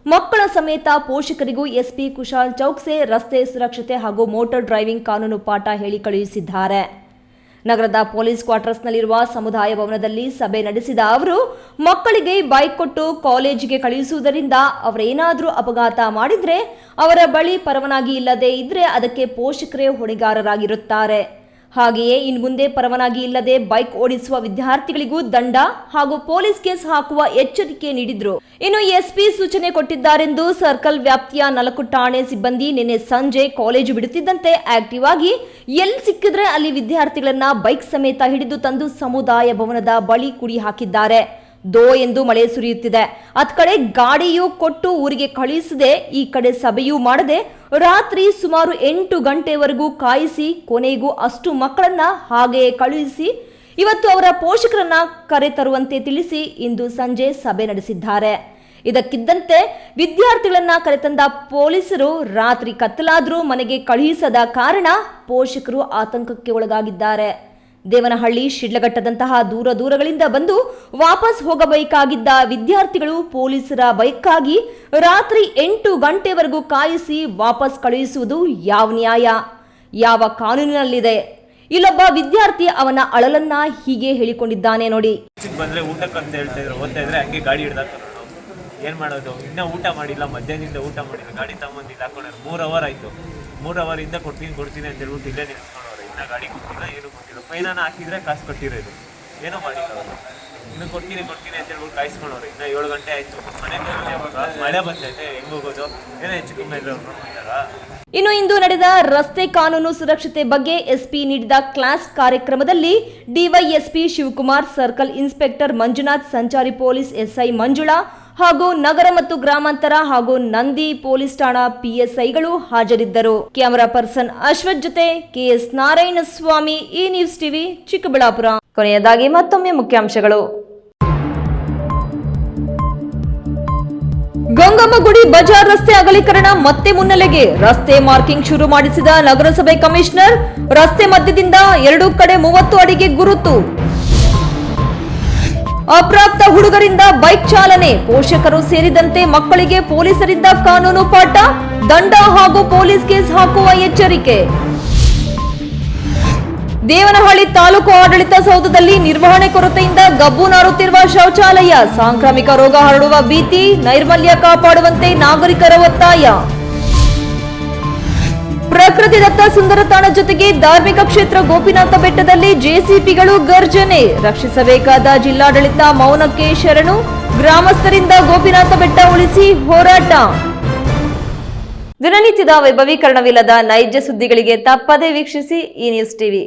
ಮಕ್ಕಳ ಸಮೇತ ಪೋಷಕರಿಗೂ ಎಸ್ಪಿ ಕುಶಾಲ್ ಚೌಕ್ಸೆ ರಸ್ತೆ ಸುರಕ್ಷತೆ ಹಾಗೂ ಮೋಟಾರ್ ಡ್ರೈವಿಂಗ್ ಕಾನೂನು ಪಾಠ ಹೇಳಿ ಕಳುಹಿಸಿದ್ದಾರೆ. ನಗರದ ಪೊಲೀಸ್ ಕ್ವಾರ್ಟರ್ಸ್ನಲ್ಲಿರುವ ಸಮುದಾಯ ಭವನದಲ್ಲಿ ಸಭೆ ನಡೆಸಿದ ಅವರು, ಮಕ್ಕಳಿಗೆ ಬೈಕ್ ಕೊಟ್ಟು ಕಾಲೇಜಿಗೆ ಕಳುಹಿಸುವುದರಿಂದ ಅವರೇನಾದರೂ ಅಪಘಾತ ಮಾಡಿದರೆ ಅವರ ಬಳಿ ಪರವಾನಗಿ ಇಲ್ಲದೆ ಇದ್ರೆ ಅದಕ್ಕೆ ಪೋಷಕರೇ ಹೊಣೆಗಾರರಾಗಿರುತ್ತಾರೆ. ಹಾಗೆಯೇ ಇನ್ನು ಮುಂದೆ ಪರವಾನಗಿ ಇಲ್ಲದೆ ಬೈಕ್ ಓಡಿಸುವ ವಿದ್ಯಾರ್ಥಿಗಳಿಗೂ ದಂಡ ಹಾಗೂ ಪೊಲೀಸ್ ಕೇಸ್ ಹಾಕುವ ಎಚ್ಚರಿಕೆ ನೀಡಿದ್ರು. ಇನ್ನು ಎಸ್ಪಿ ಸೂಚನೆ ಕೊಟ್ಟಿದ್ದಾರೆಂದು ಸರ್ಕಲ್ ವ್ಯಾಪ್ತಿಯ ನಾಲ್ಕು ಠಾಣೆ ಸಿಬ್ಬಂದಿ ನಿನ್ನೆ ಸಂಜೆ ಕಾಲೇಜು ಬಿಡುತ್ತಿದ್ದಂತೆ ಆಕ್ಟಿವ್ ಆಗಿ ಎಲ್ಲಿ ಸಿಕ್ಕಿದ್ರೆ ಅಲ್ಲಿ ವಿದ್ಯಾರ್ಥಿಗಳನ್ನ ಬೈಕ್ ಸಮೇತ ಹಿಡಿದು ತಂದು ಸಮುದಾಯ ಭವನದ ಬಳಿ ಕುಡಿ ಹಾಕಿದ್ದಾರೆ. ದೋ ಎಂದು ಮಳೆ ಸುರಿಯುತ್ತಿದೆ. ಅತ್ ಕಡೆ ಗಾಡಿಯೂ ಕೊಟ್ಟು ಊರಿಗೆ ಕಳುಹಿಸದೆ ಈ ಕಡೆ ಸಭೆಯೂ ಮಾಡದೆ ರಾತ್ರಿ ಸುಮಾರು ಎಂಟು ಗಂಟೆವರೆಗೂ ಕಾಯಿಸಿ ಕೊನೆಗೂ ಅಷ್ಟು ಮಕ್ಕಳನ್ನ ಹಾಗೆಯೇ ಕಳುಹಿಸಿ ಇವತ್ತು ಅವರ ಪೋಷಕರನ್ನ ಕರೆ ತರುವಂತೆ ತಿಳಿಸಿ ಇಂದು ಸಂಜೆ ಸಭೆ ನಡೆಸಿದ್ದಾರೆ. ಇದಕ್ಕಿದ್ದಂತೆ ವಿದ್ಯಾರ್ಥಿಗಳನ್ನ ಕರೆತಂದ ಪೊಲೀಸರು ರಾತ್ರಿ ಕತ್ತಲಾದರೂ ಮನೆಗೆ ಕಳುಹಿಸದ ಕಾರಣ ಪೋಷಕರು ಆತಂಕಕ್ಕೆ ಒಳಗಾಗಿದ್ದಾರೆ. ದೇವನಹಳ್ಳಿ, ಶಿಡ್ಲಘಟ್ಟದಂತಹ ದೂರ ದೂರಗಳಿಂದ ಬಂದು ವಾಪಸ್ ಹೋಗಬೇಕಾಗಿದ್ದ ವಿದ್ಯಾರ್ಥಿಗಳು ಪೊಲೀಸರ ಬೈಕ್ಗಾಗಿ ರಾತ್ರಿ ಎಂಟು ಗಂಟೆವರೆಗೂ ಕಾಯಿಸಿ ವಾಪಸ್ ಕಳುಹಿಸುವುದು ಯಾವ ನ್ಯಾಯ? ಯಾವ ಕಾನೂನಿನಲ್ಲಿದೆ? ಇಲ್ಲೊಬ್ಬ ವಿದ್ಯಾರ್ಥಿ ಅವನ ಅಳಲನ್ನ ಹೀಗೆ ಹೇಳಿಕೊಂಡಿದ್ದಾನೆ ನೋಡಿ. ಬಂದ್ರೆ ಊಟಕ್ಕಂತ ಹೇಳ್ತಾ ಇದ್ರು. ಓದ್ತಾ ಇದ್ರೆ ಹಂಗೆ ಗಾಡಿ ಹಿಡ್ದಾಕ ಏನ್ ಮಾಡೋದು? ಇನ್ನೂ ಊಟ ಮಾಡಿಲ್ಲ, ಮಧ್ಯಾಹ್ನದಿಂದ ಊಟ ಮಾಡಿಲ್ಲ, ಗಾಡಿ ತಗೊಂಬಂದಿಲ್ಲ ಹಾಕೊಂಡ್ರೆ ಮೂರ್ ಅವರ್ ಆಯ್ತು. ಮೂರ್ ಅವರ್ ಇಂದ ಕೊಡ್ತೀನಿ ಕೊಡ್ತೀನಿ ಅಂತ ಹೇಳ್ಬಿಟ್ಟು ಇಲ್ಲೇ ನಿಲ್ಸ್ಕೊಂಡವ್ರೆ. ಇನ್ನ ಗಾಡಿ ಕೊಟ್ಟಿಲ್ಲ ಏನು ಫೈನಾನ ಹಾಕಿದ್ರೆ ಕಾಸು ಕೊಟ್ಟಿರೋದು ಏನೋ ಮಾಡಿಲ್ಲ ಇನ್ನು ಕೊಡ್ತೀನಿ ಕೊಡ್ತೀನಿ ಅಂತ ಹೇಳ್ಬಿಟ್ಟು ಕಾಯಿಸ್ಕೊಂಡವ್ರೆ. ಇನ್ನ ಏಳು ಗಂಟೆ ಆಯ್ತು. ಮನೆ. ಮಳೆ ಬರ್ತೈತೆ ಹೆಂಗೆ ಹೋಗೋದು? ಏನೋ ಹೆಚ್ಚು ಕಮ್ಮಿ ಇನ್ನು ಇಂದು ನಡೆದ ರಸ್ತೆ ಕಾನೂನು ಸುರಕ್ಷತೆ ಬಗ್ಗೆ ಎಸ್ಪಿ ನೀಡಿದ ಕ್ಲಾಸ್ ಕಾರ್ಯಕ್ರಮದಲ್ಲಿ DYSP Shivakumar, circle inspector Manjunath, ಸಂಚಾರಿ ಪೊಲೀಸ್ ಎಸ್ಐ ಮಂಜುಳಾ ಹಾಗೂ ನಗರ ಮತ್ತು ಗ್ರಾಮಾಂತರ ಹಾಗೂ ನಂದಿ ಪೊಲೀಸ್ ಠಾಣಾ ಪಿಎಸ್ಐಗಳು ಹಾಜರಿದ್ದರು. ಕ್ಯಾಮರಾ ಪರ್ಸನ್ ಅಶ್ವಥ್ ಜೊತೆ ಕೆಎಸ್ ನಾರಾಯಣ ಸ್ವಾಮಿ ಈ ನ್ಯೂಸ್ ಟಿವಿ, ಚಿಕ್ಕಬಳ್ಳಾಪುರ. ಕೊನೆಯದಾಗಿ ಮತ್ತೊಮ್ಮೆ ಮುಖ್ಯಾಂಶಗಳು. ಗಂಗಮ್ಮಗುಡಿ ಬಜಾರ್ ರಸ್ತೆ ಅಗಲೀಕರಣ ಮತ್ತೆ ಮುನ್ನೆಲೆಗೆ ರಸ್ತೆ ಮಾರ್ಕಿಂಗ್ ಶುರು ಮಾಡಿಸಿದ ನಗರಸಭೆ ಕಮಿಷನರ್, ರಸ್ತೆ ಮಧ್ಯದಿಂದ ಎರಡೂ ಕಡೆ ಮೂವತ್ತು ಅಡಿಗೆ ಗುರುತು. ಅಪ್ರಾಪ್ತ ಹುಡುಗರಿಂದ ಬೈಕ್ ಚಾಲನೆ. ಪೋಷಕರು ಸೇರಿದಂತೆ ಮಕ್ಕಳಿಗೆ ಪೊಲೀಸರಿಂದ ಕಾನೂನು ಪಾಠ, ದಂಡ ಹಾಗೂ ಪೊಲೀಸ್ ಕೇಸ್ ಹಾಕುವ ಎಚ್ಚರಿಕೆ. ದೇವನಹಳ್ಳಿ ತಾಲೂಕು ಆಡಳಿತ ಸೌಧದಲ್ಲಿ ನಿರ್ವಹಣೆ ಕೊರತೆಯಿಂದ ಗಬ್ಬು ನಾರುತ್ತಿರುವ ಶೌಚಾಲಯ. ಸಾಂಕ್ರಾಮಿಕ ರೋಗ ಹರಡುವ ಭೀತಿ, ನೈರ್ಮಲ್ಯ ಕಾಪಾಡುವಂತೆ ನಾಗರಿಕರ ಒತ್ತಾಯ. ಪ್ರಕೃತಿ ದತ್ತ ಸುಂದರ ತಾಣ ಜೊತೆಗೆ ಧಾರ್ಮಿಕ ಕ್ಷೇತ್ರ ಗೋಪಿನಾಥ ಬೆಟ್ಟದಲ್ಲಿ ಜೆಸಿಪಿಗಳು ಗರ್ಜನೆ. ರಕ್ಷಿಸಬೇಕಾದ ಜಿಲ್ಲಾಡಳಿತ ಮೌನಕ್ಕೆ ಶರಣು. ಗ್ರಾಮಸ್ಥರಿಂದ ಗೋಪಿನಾಥ ಬೆಟ್ಟ ಉಳಿಸಿ ಹೋರಾಟ. ದಿನನಿತ್ಯದ ವೈಭವೀಕರಣವಿಲ್ಲದ ನೈಜ ಸುದ್ದಿಗಳಿಗೆ ತಪ್ಪದೇ ವೀಕ್ಷಿಸಿ ಈ ನ್ಯೂಸ್ ಟಿವಿ.